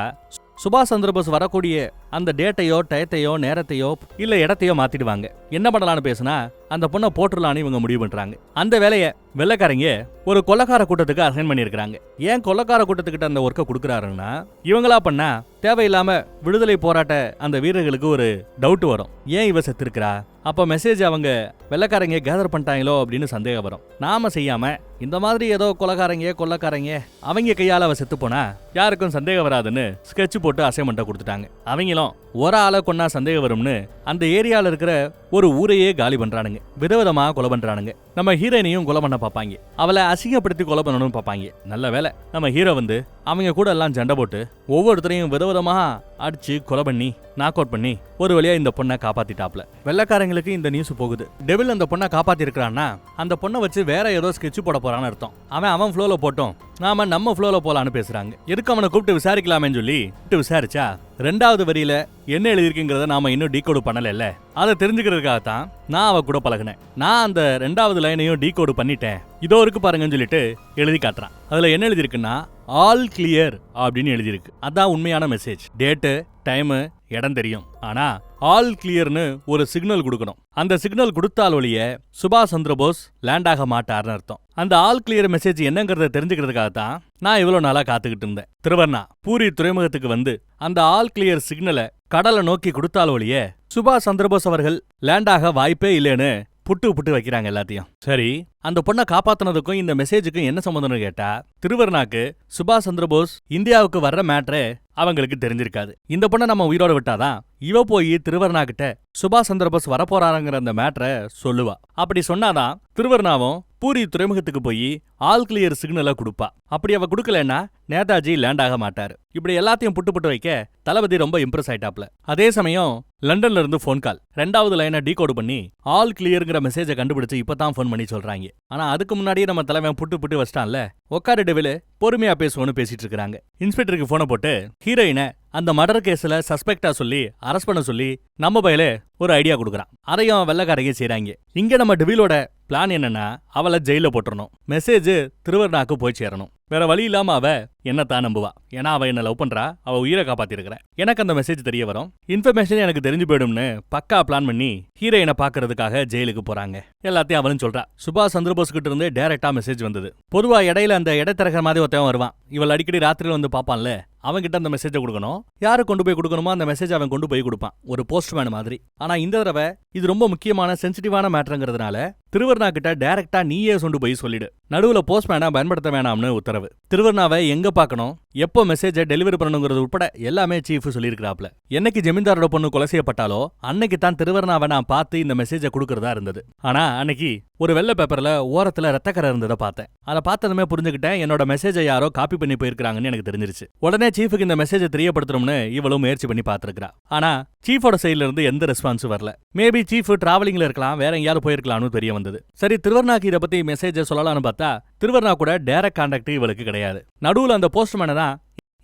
சுபாஷ் சந்திரபோஸ் வரக்கூடிய அந்த டேட்டையோ டயத்தையோ நேரத்தையோ இல்ல இடத்தையோ மாத்திடுவாங்க. என்ன பண்ணலாம்னு பேசுனா அந்த பொண்ணை போட்டுடலான்னு இவங்க முடிவு பண்றாங்க. அந்த வேலையை வெள்ளைக்காரங்க ஒரு கொள்ளக்கார கூட்டத்துக்கு அசைன் பண்ணியிருக்கிறாங்க. ஏன் கொள்ளக்கார கூட்டத்துக்கிட்ட அந்த ஒர்க்கை கொடுக்குறாருன்னா இவங்களா பண்ணா தேவையில்லாம விடுதலை போராட்ட அந்த வீரர்களுக்கு ஒரு டவுட் வரும். ஏன் இவ செத்துருக்கிறா? அப்ப மெசேஜ் அவங்க வெள்ளைக்காரங்க கேதர் பண்ணிட்டாங்களோ அப்படின்னு சந்தேகம் வரும். நாம செய்யாம இந்த மாதிரி ஏதோ கொலக்காரங்க கொள்ளக்காரங்க அவங்க கையால அவ செத்து போனா யாருக்கும் சந்தேகம் வராதுன்னு ஸ்கெட்ச் போட்டு அசைன்மெண்ட்டை கொடுத்துட்டாங்க. அவங்களும் ஒரு ஆளை கொண்டா சந்தேகம் வரும்னு அந்த ஏரியால இருக்கிற ஒரு ஊரையே காலி பண்றானுங்க. விதவிதமா கொலை பண்றானுங்க. நம்ம ஹீரோயினையும் கொலை பண்ண பார்ப்பாங்க. அவளை அசிங்கப்படுத்தி கொலை பண்ணணும்னு பார்ப்பாங்க. நல்ல வேலை நம்ம ஹீரோ வந்து அவங்க கூட எல்லாம் சண்டை போட்டு ஒவ்வொருத்தரையும் விதவிதமாக அடிச்சு கொலை பண்ணி நாக் அவுட் பண்ணி ஒரு வழியா இந்த பொண்ணை காப்பாத்திட்டாப்ல. வெள்ளக்காரங்களுக்கு இந்த நியூஸ் போகுது. டெவில் அந்த பொண்ணை காப்பாத்தி இருக்கிறான்னா அந்த பொண்ணை வச்சு வேற ஏதோ ஸ்கெட்ச் போட போறான்னு அர்த்தம். அவன் அவன் ஃப்ளோல போட்டோம். நாம நம்ம ஃப்ளோல போலான்னு பேசுறாங்க. எதுக்கு அவனை கூப்பிட்டு விசாரிக்கலாமேன்னு சொல்லி கூப்பிட்டு விசாரிச்சா ரெண்டாவது வரியில என்ன எழுதிருக்குங்கிறத நாம இன்னும் டீகோடு பண்ணல அதை தெரிஞ்சுக்கிறதுக்காக தான் நான் அவ கூட பழகினேன். நான் அந்த ரெண்டாவது லைனையும் டீகோடு பண்ணிட்டேன். இதோ இருக்கு பாருங்கன்னு சொல்லிட்டு எழுதி காட்டுறான். அதுல என்ன எழுதிருக்குன்னா ஆல் கிளியர் அப்படின்னு எழுதியிருக்கு. அதான் உண்மையான மெசேஜ் டேட்டு டைமு இடம் தெரியும். ஆனா ஆல் கிளியர்னு ஒரு சிக்னல் கொடுக்கணும். அந்த சிக்னல் கொடுத்தால் ஒழிய சுபாஷ் சந்திரபோஸ் லேண்ட் ஆக மாட்டார்னு அர்த்தம். அந்த ஆல் கிளியர் மெசேஜ் என்னங்கிறத தெரிஞ்சுக்கிறதுக்காக தான் நான் இவ்வளவு நாளா காத்துக்கிட்டு இருந்தேன். திருவண்ணா பூரி துறைமுகத்துக்கு வந்து அந்த ஆல் கிளியர் சிக்னலை கடலை நோக்கி கொடுத்தால் ஒழிய சுபாஷ் சந்திரபோஸ் அவர்கள் லேண்டாக வாய்ப்பே இல்லைன்னு புட்டு புட்டு வைக்கிறாங்க எல்லாத்தையும். சரி அந்த பொண்ணை காப்பாத்துனதுக்கும் இந்த மெசேஜுக்கும் என்ன சம்மந்தம்னு கேட்டா திருவர்ணாக்கு சுபாஷ் சந்திரபோஸ் இந்தியாவுக்கு வர்ற மேட்ரே அவங்களுக்கு தெரிஞ்சிருக்காது. இந்த பொண்ணை நம்ம உயிரோட விட்டாதான் இவ போய் திருவர்ணா கிட்ட சுபாஷ் சந்திரபோஸ் வரப்போறாருங்கிற அந்த மேட்ரை சொல்லுவா. அப்படி சொன்னாதான் திருவர்ணாவும் பூரி துறைமுகத்துக்கு போய் ஆல் கிளியர் சிக்னலை கொடுப்பா. அப்படி அவ கொடுக்கலன்னா நேதாஜி லேண்ட் ஆக மாட்டாரு. இப்படி எல்லாத்தையும் புட்டு புட்டு வைக்க தளபதி ரொம்ப இம்ப்ரெஸ் ஆயிட்டாப்ல. அதே சமயம் லண்டன்ல இருந்து ஃபோன் கால் ரெண்டாவது லைனை டீகோடு பண்ணி ஆல் கிளியர்ங்கிற மெசேஜை கண்டுபிடிச்சு இப்பதான் ஃபோன் பண்ணி சொல்றாங்க. ஆனா அதுக்கு முன்னாடியே நம்ம தலைவன் புட்டு புட்டு வச்சிட்டான்ல உக்காரு டெவிலு பொறுமையா பேசுவோன்னு பேசிட்டு இருக்காங்க. இன்ஸ்பெக்டருக்கு போனை போட்டு ஹீரோயினை அந்த மர்டர் கேஸ்ல சஸ்பெக்டா சொல்லி அரெஸ்ட் பண்ண சொல்லி நம்ம பையில ஒரு ஐடியா கொடுக்குறான். அதையும் வெள்ளக்காரங்க செய்றாங்க. இங்க நம்ம டிவிலோட பிளான் என்னன்னா அவளை ஜெயில போட்டுறணும். மெசேஜ் திருவர்ணாக்கு போய் சேரணும். வேற வழி இல்லாம அவ என்னத்தான் நம்புவா? ஏன்னா அவ என்ன லவ் பண்றா? அவ உயிரை காப்பாத்திருக்கிற எனக்கு அந்த மெசேஜ் தெரிய வரும். இன்ஃபர்மேஷன் எனக்கு தெரிஞ்சு போயிடும்னு பக்கா பிளான் பண்ணி ஹீரோயினை பாக்குறதுக்காக ஜெயிலுக்கு போறாங்க. எல்லாத்தையும் அவளும் சொல்றா. சுபாஷ் சந்திரபோஸ் கிட்ட இருந்து டேரக்டா மெசேஜ் வந்தது. பொதுவா இடையில அந்த இடைத்தரகர் மாதிரி ஒருத்தன் வருவான். இவள் அடிக்கடி ராத்திரியில் வந்து பாப்பான்ல அவன்கிட்ட அந்த மெசேஜை கொடுக்கணும். யாரு கொண்டு போய் கொடுக்கணுமோ அந்த மெசேஜ் அவன் கொண்டு போய் கொடுப்பான். ஒரு போஸ்ட்மேன் மாதிரி. ஆனா இந்த தடவை இது ரொம்ப முக்கியமான சென்சிட்டிவான மேட்டருங்கிறதுனால திருவர்ணா கிட்ட டைரக்டா நீயே சொண்டு போய் சொல்லிடு. நடுவுல போஸ்ட்மேனை பயன்படுத்த வேணாம்னு உத்தரவு. திருவர்ணாவை எங்க பார்க்கணும்? எப்போ மெசேஜை டெலிவரி பண்ணணுங்கிறது உட்பட எல்லாமே சீஃப் சொல்லியிருக்கிறாப்ல என்னைக்கு ஜமீன்தாரோட பொண்ணு கொலை செய்யப்பட்டாலோ அன்னைக்கு தான் திருவர்ணாவை நான் பார்த்து இந்த மெசேஜை கொடுக்கறதா இருந்தது. ஆனா அன்னைக்கு ஒரு வெள்ளை பேப்பர்ல ஓரத்துல ரத்தக்கரை இருந்ததை பார்த்தேன். அதை பார்த்ததுமே புரிஞ்சுக்கிட்டேன் என்னோட மெசேஜை யாரோ காப்பி பண்ணி போயிருக்காங்கன்னு எனக்கு தெரிஞ்சிருச்சு. உடனே சீஃபுக்கு இந்த மெசேஜை தெரியப்படுத்தணும்னு இவளும் முயற்சி பண்ணி பார்த்துருக்கா ஆனா சீஃபோட சைடுல இருந்து எந்த ரெஸ்பான்ஸும் வரல. மேபி சீஃப் டிராவலிங்ல இருக்கலாம் வேற எங்கேயாவது போயிருக்கலாம்னு தெரிய வந்தது. சரி திருவர்ணாக்கு இதை பத்தி மெசேஜை சொல்லலாம்னு பார்த்தா திருவர்ணா கூட டைரக்ட் கான்டாக்ட் இவளுக்கு கிடையாது. நடுவுல அந்த போஸ்ட்மேனை தான்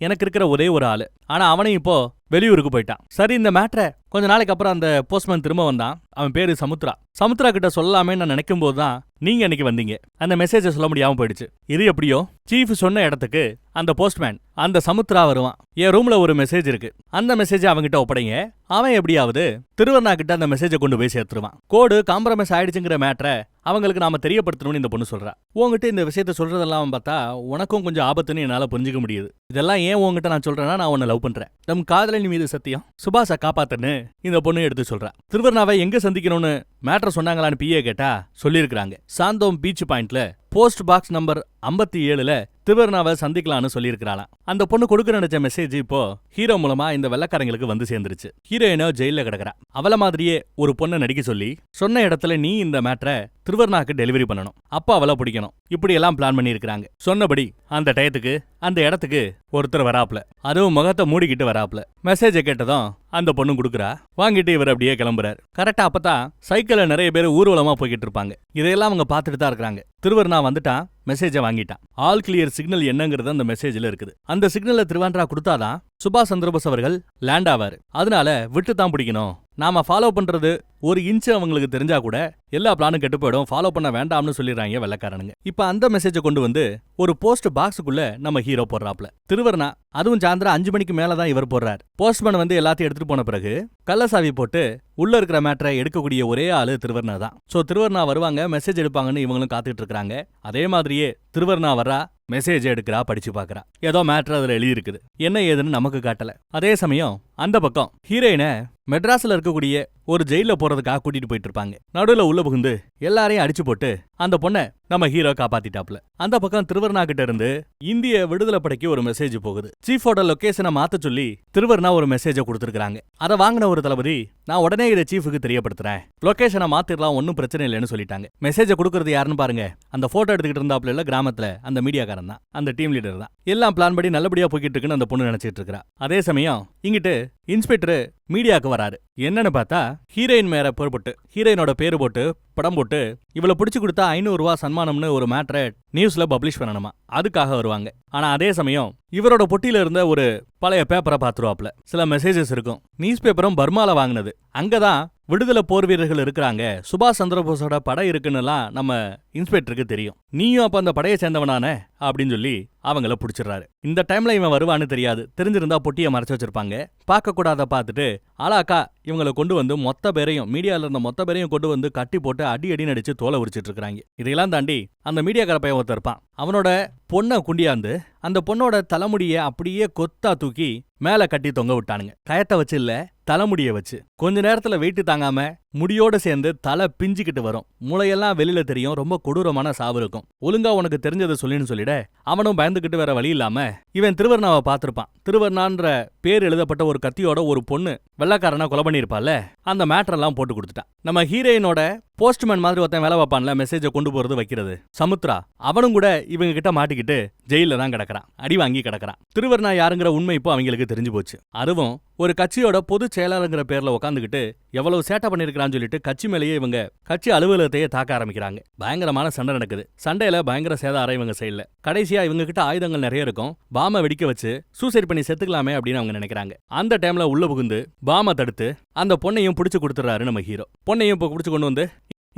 எனக்கு இருக்கிற ஒரே ஒரு ஆளு. ஆனா அவனையும் இப்போ வெளியூருக்கு போயிட்டான். சரி இந்த மேட்ரை கொஞ்ச நாளைக்கு அப்புறம் அந்த போஸ்ட்மேன் திரும்ப வந்தான். அவன் பேரு சமுத்ரா. சமுத்ரா கிட்ட சொல்லலாமே நான் நினைக்கும் போது தான் நீங்க அன்னைக்கு வந்தீங்க. அந்த மெசேஜை சொல்ல முடியாம போயிடுச்சு. இது எப்படியோ சீஃப் சொன்ன இடத்துக்கு அந்த போஸ்ட்மேன் அந்த சமுத்ரா வருவான். என் ரூம்ல ஒரு மெசேஜ் இருக்கு. அந்த மெசேஜை அவன்கிட்ட ஒப்படைங்க. அவன் எப்படியாவது திருவண்ணா கிட்ட அந்த மெசேஜை கொண்டு போய் சேர்த்துருவான். கோடு காம்ப்ரமைஸ் ஆயிடுச்சுங்கிற மேட்ரை அவங்களுக்கு நாம தெரியப்படுத்தணும்னு இந்த பொண்ணு சொல்றா. உங்ககிட்ட இந்த விஷயத்த சொல்றதெல்லாம் பார்த்தா உனக்கும் கொஞ்சம் ஆபத்துன்னு என்னால புரிஞ்சுக்க முடியுது. இதெல்லாம் ஏன் உங்ககிட்ட நான் சொல்றேன்னா நான் உன்னை லவ் பண்றேன். நம் காதலன் மீது சத்தியம். சுபாஷை காப்பாத்துன்னு இந்த பொண்ணு எடுத்து சொல்றா. திருவர்ணாவை எங்க சந்திக்கணும்னு மேட்ரு சொன்னாங்களான்னு பிஏ கேட்டா சொல்லியிருக்கிறாங்க. சாந்தோம் பீச் பாயிண்ட்ல போஸ்ட் பாக்ஸ் நம்பர் ஐம்பத்தி ஏழுல திருவர்ணாவை சந்திக்கலாம்னு சொல்லியிருக்கிறாளாம். அந்த பொண்ணு கொடுக்க நினைச்ச மெசேஜ் இப்போ ஹீரோ மூலமா இந்த வெள்ளக்காரங்களுக்கு வந்து சேர்ந்துருச்சு. ஹீரோயினோ ஜெயில கிடக்குறா. அவள மாதிரியே ஒரு பொண்ணை நடிக்க சொல்லி சொன்ன இடத்துல நீ இந்த மேட்ரை திருவர்ணாக்கு டெலிவரி பண்ணணும். அப்ப அவளை பிடிக்கணும். இப்படியெல்லாம் பிளான் பண்ணியிருக்கிறாங்க. சொன்னபடி அந்த டயத்துக்கு அந்த இடத்துக்கு ஒருத்தர் வராப்ல. அதுவும் முகத்தை மூடிக்கிட்டு வராப்ல. மெசேஜை கேட்டதும் அந்த பொண்ணு கொடுக்குறா. வாங்கிட்டு இவர் அப்படியே கிளம்புறாரு. கரெக்டா அப்பதான் சைக்கிள்ல நிறைய பேர் ஊர்வலமா போய்கிட்டு இருப்பாங்க. இதையெல்லாம் அவங்க பார்த்துட்டு தான் இருக்காங்க திருவர்ணா வந்துட்டான் மெசேஜை வாங்கிட்டான். ஆல் கிளியர் சிக்னல் என்னங்கிறது அந்த மெசேஜ்ல இருக்குது. அந்த சிக்னலை திருவாண்டரா கொடுத்தாதான் சுபாஷ் சந்திரபோஸ் அவர்கள் லேண்ட் ஆவாரு. அதனால விட்டு தான் பிடிக்கணும். நாம ஃபாலோ பண்றது ஒரு இன்ச் அவங்களுக்கு தெரிஞ்சா கூட எல்லா பிளானும் கெட்டு போயிடும். ஃபாலோ பண்ண வேண்டாம்னு சொல்லிடுறாங்க வெள்ளக்காரனுங்க. இப்ப அந்த மெசேஜை கொண்டு வந்து ஒரு போஸ்ட் பாக்ஸுக்குள்ள நம்ம ஹீரோ போடுறாப்ல திருவர்ணா அதுவும் சாயந்தரம் அஞ்சு மணிக்கு மேல தான் இவர் போடுறார். போஸ்ட்மேன் வந்து எல்லாத்தையும் எடுத்துட்டு போன பிறகு கள்ளசாவி போட்டு உள்ள இருக்கிற மேட்டரை எடுக்கக்கூடிய ஒரே ஆளு திருவர்ணா தான். சோ திருவர்ணா வருவாங்க மெசேஜ் எடுப்பாங்கன்னு இவங்களும் காத்துட்டு இருக்காங்க அதே மாதிரியே திருவர்ணாவரா மெசேஜ் எடுக்கிறா படிச்சு பார்க்கறா ஏதோ மேட்ரு அதுல எழுதியிருக்குது. என்ன ஏதுன்னு நமக்கு காட்டல. அதே சமயம் அந்த பக்கம் ஹீரோயினை மெட்ராஸ்ல இருக்கக்கூடிய ஒரு ஜெயில போறதுக்காக கூட்டிட்டு போயிட்டு இருப்பாங்க நடுவுல உள்ள புகுந்து எல்லாரையும் அடிச்சு போட்டு அந்த பொண்ணை நம்ம ஹீரோ காப்பாத்திட்டாப்ல அந்த பக்கம் திருவர்ணா கிட்ட இருந்து இந்திய விடுதலை படைக்கு ஒரு மெசேஜ் போகுது. சீஃபோட லொகேஷனை மாத்த சொல்லி திருவர்ணா ஒரு மெசேஜை கொடுத்துருக்காங்க அதை வாங்கின ஒரு தளபதி நான் உடனே இதை சீஃபுக்கு தெரியப்படுத்துறேன். லொகேஷனை மாத்திரலாம் ஒன்றும் பிரச்சனை இல்லைன்னு சொல்லிட்டாங்க. மெசேஜை கொடுக்கறது யாருன்னு பாருங்க. அந்த போட்டோ எடுத்துக்கிட்டு இருந்தாப்ல இல்ல கிராமத்துல. அந்த மீடியாக்காரன் தான். அந்த டீம் லீடர் தான். எல்லாம் பிளான் படி நல்லபடியா போய்கிட்டு இருக்குன்னு அந்த பொண்ணு நினைச்சிட்டு இருக்கா அதே சமயம் இங்கிட்டு இன்ஸ்பெக்டர் மீடியாக்கு வராரு. என்னன்னு பார்த்தா ஹீரோயின் மேல பொறுப்பட்டு போட்டு ஹீரோயினோட பேரு போட்டு படம் போட்டு இவளை பிடிச்சி கொடுத்தா ஐநூறு ரூபா சன்மானம்னு ஒரு மேட்ரை நியூஸ்ல பப்ளிஷ் பண்ணணுமா? அதுக்காக வருவாங்க. ஆனா அதே சமயம் இவரோட பொட்டியில இருந்த ஒரு பழைய பேப்பரை பார்த்துருவாப்ல சில மெசேஜஸ் இருக்கும். நியூஸ் பேப்பரும் பர்மால வாங்கினது. அங்கதான் விடுதலை போர் வீரர்கள் இருக்கிறாங்க. சுபாஷ் சந்திரபோஸோட படை இருக்குன்னுலாம் நம்ம இன்ஸ்பெக்டருக்கு தெரியும். நீயும் அப்ப அந்த படையை சேர்ந்தவனானே? அப்படின்னு சொல்லி அவங்கள பிடிச்சிடுறாரு. இந்த டைம்ல இவன் வருவான்னு தெரியாது. தெரிஞ்சிருந்தா பொட்டியை மறைச்சு வச்சிருப்பாங்க. பார்க்க கூடாத பார்த்துட்டு ஆளாக்கா இவங்களை கொண்டு வந்து மொத்த பேரையும் மீடியால இருந்த மொத்த பேரையும் கொண்டு வந்து கட்டி போட்டு அடி அடி நடிச்சு தோலை உரிச்சிட்டு இருக்காங்க இதையெல்லாம் தாண்டி அந்த மீடியாக்கார பையன் ஒருத்தர் இருப்பான். அவனோட பொண்ணை குண்டியாந்து அந்த பொண்ணோட தலைமுடிய அப்படியே கொத்தா தூக்கி மேல கட்டி தொங்க விட்டானுங்க. கயத்தை வச்சு இல்ல தலைமுடிய வச்சு. கொஞ்ச நேரத்துல வெயிட்டு தாங்காம முடியோட சேர்ந்து தலை பிஞ்சுக்கிட்டு வரும். மூளையெல்லாம் வெளியில தெரியும் ரொம்ப கொடூரமான சாவு இருக்கும். ஒழுங்கா உனக்கு தெரிஞ்சதை சொல்லின்னு சொல்லிட அவனும் பயந்துகிட்டு வேற வழி இல்லாம இவன் திருவர்ணாவை பார்த்திருப்பான். திருவர்ணான்ற பேர் எழுதப்பட்ட ஒரு கத்தியோட ஒரு பொண்ணு வெள்ளக்காரனா கொலை பண்ணியிருப்பால அந்த மேட்டரெல்லாம் போட்டு கொடுத்துட்டான். நம்ம ஹீரோயினோட போஸ்ட்மேன் மாதிரி ஒருத்தன் வேலை வைப்பான்ல மெசேஜை கொண்டு போறது வைக்கிறது. சமுத்ரா அவனும் கூட இவங்க கிட்ட மாட்டிக்கிட்டு ஜெயில தான் கிடக்குறான். அடி வாங்கி கிடக்குறான். திருவர்ணா யாருங்கிற உண்மை இப்போ அவங்களுக்கு தெரிஞ்சு போச்சு. அதுவும் ஒரு கட்சியோட பொதுச் செயலாளருங்கிற பேர்ல உட்காந்துக்கிட்டு எவ்வளவு சேட்டை பண்ணிருக்கிறான்னு சொல்லிட்டு கட்சி மேலேயே இவங்க கட்சி அலுவலகத்தையே தாக்க ஆரம்பிக்கிறாங்க. பயங்கரமான சண்டை நடக்குது. சண்டையில பயங்கர சேதாரம் இவங்க சைடுல கடைசியா இவங்க கிட்ட ஆயுதங்கள் நிறைய இருக்கும். பாம வெடிக்க வச்சு சூசைட் பண்ணி செத்துக்கலாமே அப்படின்னு அவங்க நினைக்கிறாங்க. அந்த டைம்ல உள்ள புகுந்து பாம தடுத்து அந்த பொண்ணையும் புடிச்சு கொடுத்துறாரு நம்ம ஹீரோ பொண்ணையும் இப்போ புடிச்சு கொண்டு வந்து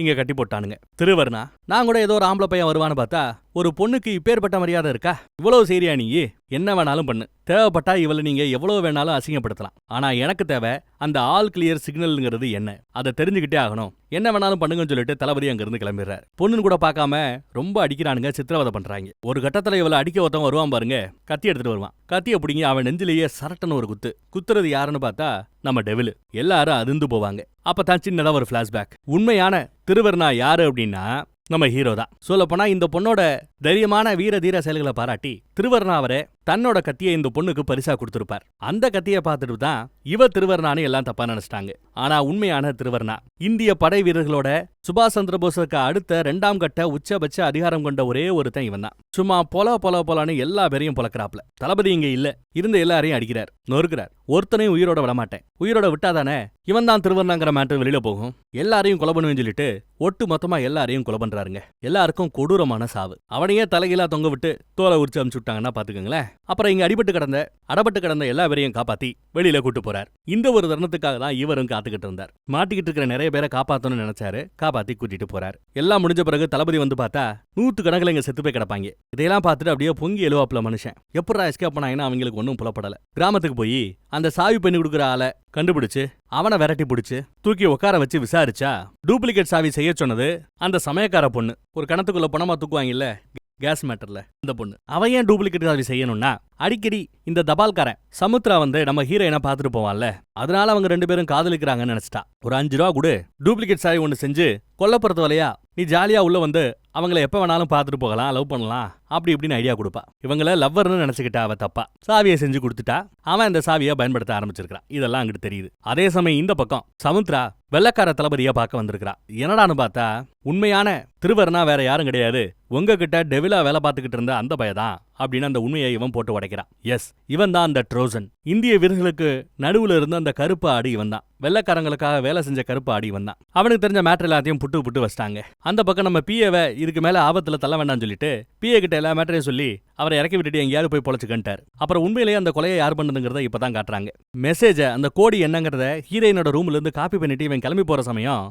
இங்க கட்டி போட்டானுங்க. திருவர்ணா நான் கூட ஏதோ ஒரு ஆம்பளை பையன் வருவான்னு பார்த்தா ஒரு பொண்ணுக்கு இப்பேற்பட்ட மரியாதை இருக்கா? இவ்வளவு சரியா நீ என்ன வேணாலும் பண்ணு. தேவைப்பட்டா இவளை நீங்க எவ்வளவு வேணாலும் அசிங்கப்படுத்தலாம். ஆனா எனக்கு தேவை அந்த ஆல் கிளியர் சிக்னல்ங்கிறது என்ன? அதை தெரிஞ்சுக்கிட்டே ஆகணும். என்ன வேணாலும் பண்ணுங்கன்னு சொல்லிட்டு தளபதி அங்கிருந்து கிளம்பிடுறாரு. பொண்ணுன்னு கூட பார்க்காம ரொம்ப அடிக்கிறானுங்க சித்திரவதை பண்றாங்க. ஒரு கட்டத்துல இவளை அடிக்க ஒருத்தன் வருவான் பாருங்க கத்தி எடுத்துட்டு வருவான். கத்திய பிடிங்கி அவன் நெஞ்சிலேயே சரட்டன்னு ஒரு குத்து. குத்துறது யாருன்னு பார்த்தா நம்ம டெவிலு எல்லாரும் அதிர்ந்து போவாங்க. அப்பதான் சின்னதா ஒரு பிளாஷ்பேக் உண்மையான திருவர்னா யாரு அப்படின்னா நம்ம ஹீரோ தான் சொல்ல போனா இந்த பொண்ணோட தைரியமான வீர தீர செயல்களை பாராட்டி திருவர்ணாவரை தன்னோட கத்தியை இந்த பொண்ணுக்கு பரிசா கொடுத்திருப்பார். அந்த கத்தியை பார்த்துட்டு தான் இவ திருவர்ணான்னு எல்லாம் தப்பா நினைச்சிட்டாங்க. ஆனா உண்மையான திருவர்ணா. இந்திய படை வீரர்களோட சுபாஷ் சந்திர போஸுக்கு அடுத்த ரெண்டாம் கட்ட உச்சபட்ச அதிகாரம் கொண்ட ஒரே ஒருத்தன் இவன் தான். சும்மா பொல பொல பொலன்னு எல்லா பேரையும் பொளக்குறாப்ல தளபதி இங்க இல்ல. இருந்த எல்லாரையும் அடிக்கிறார். நொறுக்கிறார். ஒருத்தனையும் உயிரோட விடமாட்டேன். உயிரோட விட்டாதானே இவன் தான் திருவர்ணாங்கிற மேட்டர் வெளியில போகும். எல்லாரையும் கொலை பண்ணுவேன்னு சொல்லிட்டு ஒட்டு மொத்தமா எல்லாரையும் கொலை பண்றாருங்க. எல்லாருக்கும் கொடூரமான சாவு. அவனையே தலைகீழா தொங்க விட்டு தோலை உரிச்சு அமுச்சு விட்டாங்கன்னா பாத்துக்கோங்களேன். அப்புறம் இங்க அடிபட்டு கிடந்த அடபட்டு கிடந்த எல்லா பேரையும் காப்பாத்தி வெளியில கூட்டு போறார். இந்த ஒரு தருணத்துக்காக தான் இவரும் காத்துக்கிட்டு இருந்தார். மாட்டிக்கிட்டு இருக்கிற நிறைய பேரை காப்பாத்தணும்னு நினைச்சாரு காப்பாத்தி கூட்டிட்டு போறார். எல்லாம் முடிஞ்ச பிறகு தளபதி வந்து பார்த்தா நூத்து கணக்கில் இங்க செத்து போய் கிடப்பாங்க. இதெல்லாம் பார்த்துட்டு அப்படியே பொங்கி எழுவாப்புல மனுஷன். எப்படா எஸ்கேப் பண்ணாங்கன்னா அவங்களுக்கு ஒன்றும் புலப்படல. கிராமத்துக்கு போய் அந்த சாவி பண்ணி கொடுக்குற ஆளை கண்டுபிடிச்சு அவனை விரட்டி பிடிச்சு தூக்கி உட்கார வச்சு விசாரிச்சா டூப்ளிகேட் சாவி செய்ய சொன்னது அந்த சமயக்கார பொண்ணு. ஒரு கணத்துக்குள்ள பணமா தூக்குவாங்கல்ல கேஸ் மேட்டர்ல இந்த பொண்ணு. அவன் ஏன் டூப்ளிகேட் சாவி செய்யணும்னா அடிக்கடி இந்த தபால்காரன் சமுத்ரா வந்து நம்ம ஹீரோயினை பார்த்துட்டு போவான்ல. அதனால அவங்க ரெண்டு பேரும் காதலிக்கிறாங்கன்னு நினைச்சிட்டா. ஒரு அஞ்சு ரூபா கொடு. டூப்ளிகேட் சாரி ஒன்று செஞ்சு கொல்லப்புறத்து வலையா நீ ஜாலியா உள்ள வந்து அவங்கள எப்ப வேணாலும் பார்த்துட்டு போகலாம் லவ் பண்ணலாம் அப்படி இப்படின்னு ஐடியா கொடுப்பா. இவங்கள லவ்வர்னு நினைச்சுக்கிட்டா அவ தப்பா. சாவியை செஞ்சு கொடுத்துட்டா அவன் இந்த சாவியை பயன்படுத்த ஆரம்பிச்சிருக்கான் இதெல்லாம் அங்கிட்டு தெரியுது. அதே சமயம் இந்த பக்கம் சமுத்ரா வெள்ளக்கார தளபதியா பார்க்க வந்திருக்கிறா. என்னடான்னு பார்த்தா உண்மையான திருவர்னா வேற யாரும் கிடையாது. உங்ககிட்ட டெவிலா வேலை பார்த்துக்கிட்டு இருந்த அந்த பயதான் அப்படின்னு அந்த உண்மையை இவன் போட்டு உடைக்கிறான். எஸ் இவன் தான் அந்த ட்ரோசன் இந்திய வீரர்களுக்கு நடுவுல இருந்த அந்த கருப்பு ஆடி இவன் தான். வெள்ளக்காரங்களுக்காக வேலை செஞ்ச கருப்பு ஆடி இவன் தான். அவனுக்கு தெரிஞ்ச மேட்டர் எல்லாத்தையும் புட்டு புட்டு வச்சிட்டாங்க. அந்த பக்கம் நம்ம பிஏவை இதுக்கு மேல ஆபத்துல தள்ள வேண்டாம்னு சொல்லிட்டு பிஏ கிட்ட எல்லா மேட்டரையும் சொல்லி அவரை இறக்கி விட்டுட்டு எங்கேயாவது போய் பொழைச்சுக்கிட்டார் அப்புறம் உண்மையிலேயே அந்த கொலையை யார் பண்ணதுங்கிறத இப்பதான் காட்டுறாங்க. மெசேஜை அந்த கோடி என்னங்கிறத ஹீரோயினோட ரூம்ல இருந்து காப்பி பண்ணிட்டு இவன் கிளம்பி போற சமயம்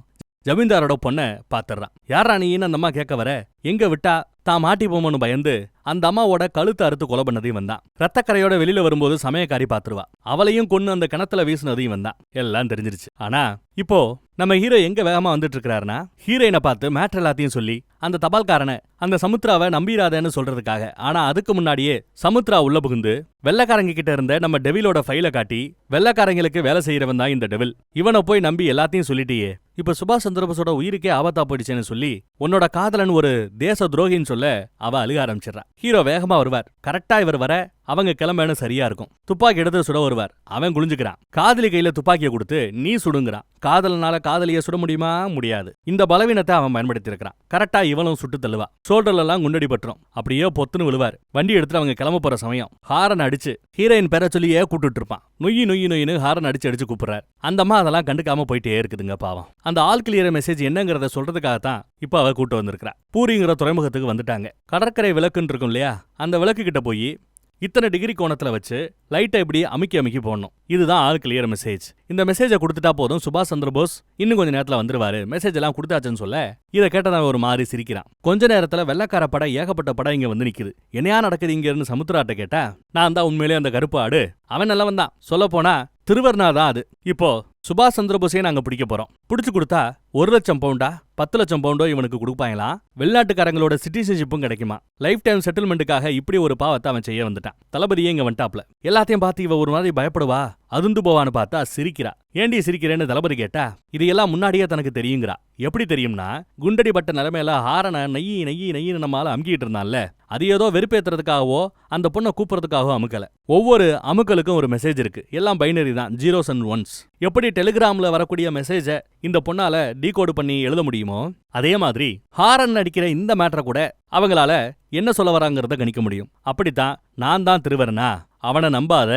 ஜமீன்தாரோட பொண்ணை பாத்துறான் யாரா நீன்னு அந்த அம்மா கேட்க வர. எங்க விட்டா? தான் மாட்டி போமோன்னு பயந்து அந்த அம்மாவோட கழுத்தை அறுத்து கொலை பண்ணதையும் வந்தான். ரத்தக்கரையோட வெளியில வரும்போது சமயக்காரி பாத்துருவா அவளையும் கொன்னு அந்த கிணத்துல வீசினதையும் வந்தான். எல்லாம் தெரிஞ்சிருச்சு. ஆனா இப்போ நம்ம ஹீரோ எங்க வேகமா வந்துட்டு இருக்கிறாருன்னா ஹீரோயினை பார்த்து மேட்ரு எல்லாத்தையும் சொல்லி அந்த தபால்காரனை அந்த சமுத்ராவை நம்பிராதேன்னு சொல்றதுக்காக. ஆனா அதுக்கு முன்னாடியே சமுத்ரா உள்ள புகுந்து வெள்ளக்காரங்க கிட்ட இருந்த நம்ம டெவிலோட ஃபைலை காட்டி வெள்ளக்காரங்களுக்கு வேலை செய்யறவன் தான் இந்த டெவில். இவனை போய் நம்பி எல்லாத்தையும் சொல்லிட்டியே. இப்ப சுபாஷ் சந்திரபோஸோட உயிருக்கே ஆபத்தா போயிடுச்சேன்னு சொல்லி உன்னோட காதலன் ஒரு தேச துரோகின்னு சொல்ல அவ அழுக ஆரம்பிச்சிடறா. ஹீரோ வேகமா வருவார். கரெக்டா இவர் வர அவங்க கிளம்பேன்னு சரியா இருக்கும். துப்பாக்கி எடுத்து சுட வருவார். அவன் குளிஞ்சுக்கிறான் காதலி கையில துப்பாக்கியை கொடுத்து நீ சுடுங்கிறான். காதலனால காதலிய சுட முடியுமா? முடியாது. இந்த பலவீனத்தை அவன் பயன்படுத்தி இருக்கிறான் கரெக்டா இவனும் சுட்டு தள்ளுவா. ஷோல்டர்லாம் எல்லாம் குண்டடி பட்டுரும். அப்படியே பொத்துன்னு விழுவார். வண்டி எடுத்துட்டு அவங்க கிளம்ப போற சமயம் ஹாரன் அடிச்சு ஹீரோயின் பேர சொல்லியே கூப்பிட்டு இருப்பான். நொய்யி நொய்யி நொய்யின்னு ஹாரன் அடிச்சு அடிச்சு கூப்பிடுறாரு. அந்த அம்மா அதெல்லாம் கண்டுக்காம போயிட்டே இருக்குதுங்க பாவம். அந்த ஆல் கிளியர் மெசேஜ் என்னங்கிறத சொல்றதுக்காகத்தான் இப்ப அவ கூட்டு வந்திருக்கிறா. பூரிங்கிற துறைமுகத்துக்கு வந்துட்டாங்க. கடற்கரை விளக்குன்னு இருக்கும் இல்லையா? அந்த விளக்கு கிட்ட போய் இத்தனை டிகிரி கோணத்துல வச்சு லைட்டை இப்படி அமுக்கி அமுக்கி போடணும். இதுதான் ஆல் கிளியர் மெசேஜ் இந்த மெசேஜை கொடுத்துட்டா போதும் சுபாஷ் சந்திர போஸ் இன்னும் கொஞ்ச நேரத்துல வந்துருவாரு. மெசேஜ் எல்லாம் கொடுத்தாச்சுன்னு சொல்ல இதை கேட்டதான் ஒரு மாதிரி சிரிக்கிறான். கொஞ்ச நேரத்துல வெள்ளக்கார படம் ஏகப்பட்ட படம் இங்க வந்து நிக்குது. என்னையா நடக்குது இங்க இருந்து சமுத்திராட்ட கேட்டா? நான் தான் உண்மையிலேயே அந்த கருப்பு ஆடு அவன் நல்லவன் தான் சொல்ல போனா திருவர்ணா தான் அது. இப்போ சுபாஷ் சந்திர நாங்க பிடிக்க போறோம். பிடிச்சு கொடுத்தா ஒரு லட்சம் பவுண்டா பத்து லட்சம் பவுண்டோ இவனுக்கு கொடுப்பாங்களாம் வெளிநாட்டுக்காரங்களோட சிட்டிசன்ஷிப்பும் கிடைக்குமா? லைஃப் டைம் செட்டில்மெண்ட்டுக்காக இப்படி ஒரு பாவத்தை அவன் செய்ய வந்துட்டான். தளபதியே இங்க வந்துட்டாப்ல. எல்லாத்தையும் பார்த்து இவ ஒரு மாதிரி பயப்படுவா? அதுந்து போவான்னு பார்த்தா சிரிக்கிறா. ஏண்டி சிரிக்கிறேன்னு தளபதி கேட்டா இதையெல்லாம் முன்னாடியே தனக்கு தெரியுங்கிறா. எப்படி தெரியும்னா குண்டடி பட்ட நிலைமையில ஹாரனை நெய் நெய் நெய்யின்னு நம்மால அமுக்கிட்டு இருந்தான்ல. அது ஏதோ வெறுப்பேத்துறதுக்காகவோ அந்த பொண்ணை கூப்பிடுறதுக்காகவோ அமுக்கல. ஒவ்வொரு அமுக்கலுக்கும் ஒரு மெசேஜ் இருக்கு. எல்லாம் பைனரி தான். ஜீரோஸ் அண்ட் ஒன்ஸ் எப்படி டெலிகிராம்ல வரக்கூடிய மெசேஜை இந்த பொண்ணால டீகோடு பண்ணி எழுத முடியுமோ அதே மாதிரி ஹாரன் அடிக்கிற இந்த மேட்டரை கூட அவங்களால என்ன சொல்ல வராங்கிறத கணிக்க முடியும். அப்படித்தான் நான் தான் திருவரனா அவனை நம்பாத.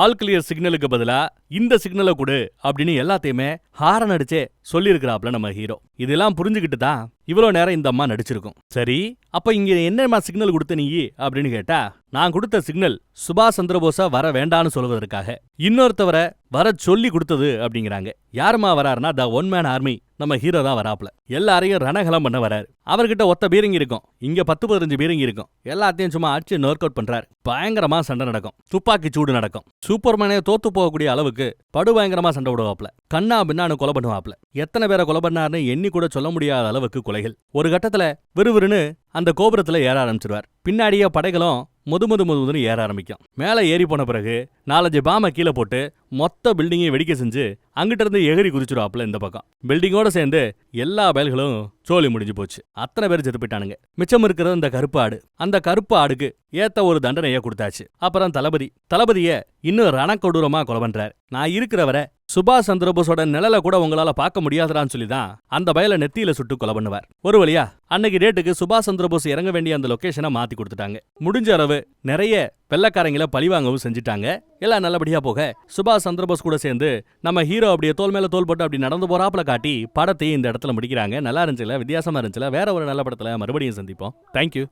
ஆல் கிளியர் சிக்னலுக்கு பதிலா இந்த சிக்னலை கொடு அப்படின்னு எல்லாத்தையுமே ஹாரன் அடிச்சே சொல்லியிருக்கிறாப்ல நம்ம ஹீரோ இதெல்லாம் புரிஞ்சுக்கிட்டு தான் இவ்வளோ நேரம் இந்த அம்மா நடிச்சிருக்கும். சரி அப்ப இங்க என்னம்மா சிக்னல் கொடுத்த நீ? அப்படின்னு கேட்டா நான் கொடுத்த சிக்னல் சுபாஷ் சந்திரபோஸா வர வேண்டான்னு சொல்வதற்காக. இன்னொருத்தவரை வர சொல்லி கொடுத்தது அப்படிங்கிறாங்க. யாருமா வராருன்னா த ஒன் மேன் ஆர்மி நம்ம ஹீரோ தான் வராப்ல எல்லாரையும் ரணகலம் பண்ண வராரு. அவர்கிட்ட ஒத்த பீரங்கி இருக்கும். இங்க பத்து பதினஞ்சு பீரங்கி இருக்கும். எல்லாத்தையும் சும்மா அடிச்சு நொர்க் அவுட் பண்றாரு. பயங்கரமா சண்டை நடக்கும். துப்பாக்கி சூடு நடக்கும். சூப்பர்மேனே தோத்து போகக்கூடிய அளவுக்கு படு பயங்கரமா சண்டை விடுவாப்ல கண்ணா பின்னான்னு கொலை பண்ணுவாப்ல எத்தனை பேரை கொலை பண்ணாருன்னு எண்ணி கூட சொல்ல முடியாத அளவுக்கு கொலைகள். ஒரு கட்டத்துல விறுவிறுன்னு அந்த கோபுரத்துல ஏற ஆரம்பிச்சிருவார். பின்னாடியே படைகளும் முது முது முதுன்னு ஏற ஆரம்பிக்கும். மேலே ஏறி போன பிறகு நாலஞ்சு பாமை கீழே போட்டு மொத்த பில்டிங்கையும் வெடிக்க செஞ்சு அங்கிட்ட இருந்து எகிரி குதிச்சிருவாப்ல இந்த பக்கம். பில்டிங்கோட சேர்ந்து எல்லா பயல்களும் சோலி முடிஞ்சு போச்சு. அத்தனை பேர் செத்து போயிட்டானுங்க. மிச்சம் இருக்கிறது இந்த கருப்பு ஆடு. அந்த கருப்பு ஆடுக்கு ஏத்த ஒரு தண்டனையை கொடுத்தாச்சு. அப்புறம் தளபதி. தளபதிய இன்னும் ரணக்கொடூரமா கொலை பண்றாரு. நான் இருக்கிறவரை சுபாஷ் சந்திரபோஸோட நிழல கூட உங்களால பார்க்க முடியாதுடான்னு சொல்லி தான் அந்த பயல நெத்தியில சுட்டு கொலை பண்ணுவார். ஒரு வழியா அன்னைக்கு டேட்டுக்கு சுபாஷ் சந்திரபோஸ் இறங்க வேண்டிய அந்த லொகேஷனை மாத்தி கொடுத்துட்டாங்க. முடிஞ்ச அளவு நிறைய வெள்ளக்காரங்கள பழிவாங்கவும் செஞ்சுட்டாங்க. எல்லாம் நல்லபடியா போக சுபாஷ் சந்திரபோஸ் கூட சேர்ந்து நம்ம ஹீரோ அப்படியே தோல் மேல தோல் போட்டு அப்படி நடந்து போறாப்புல காட்டி படத்தையும் இந்த இடத்துல முடிக்கிறாங்க. நல்லா இருந்துச்சுல வித்தியாசமா இருந்துச்சுல. வேற ஒரு நல்ல படத்துல மறுபடியும் சந்திப்போம். தேங்க்யூ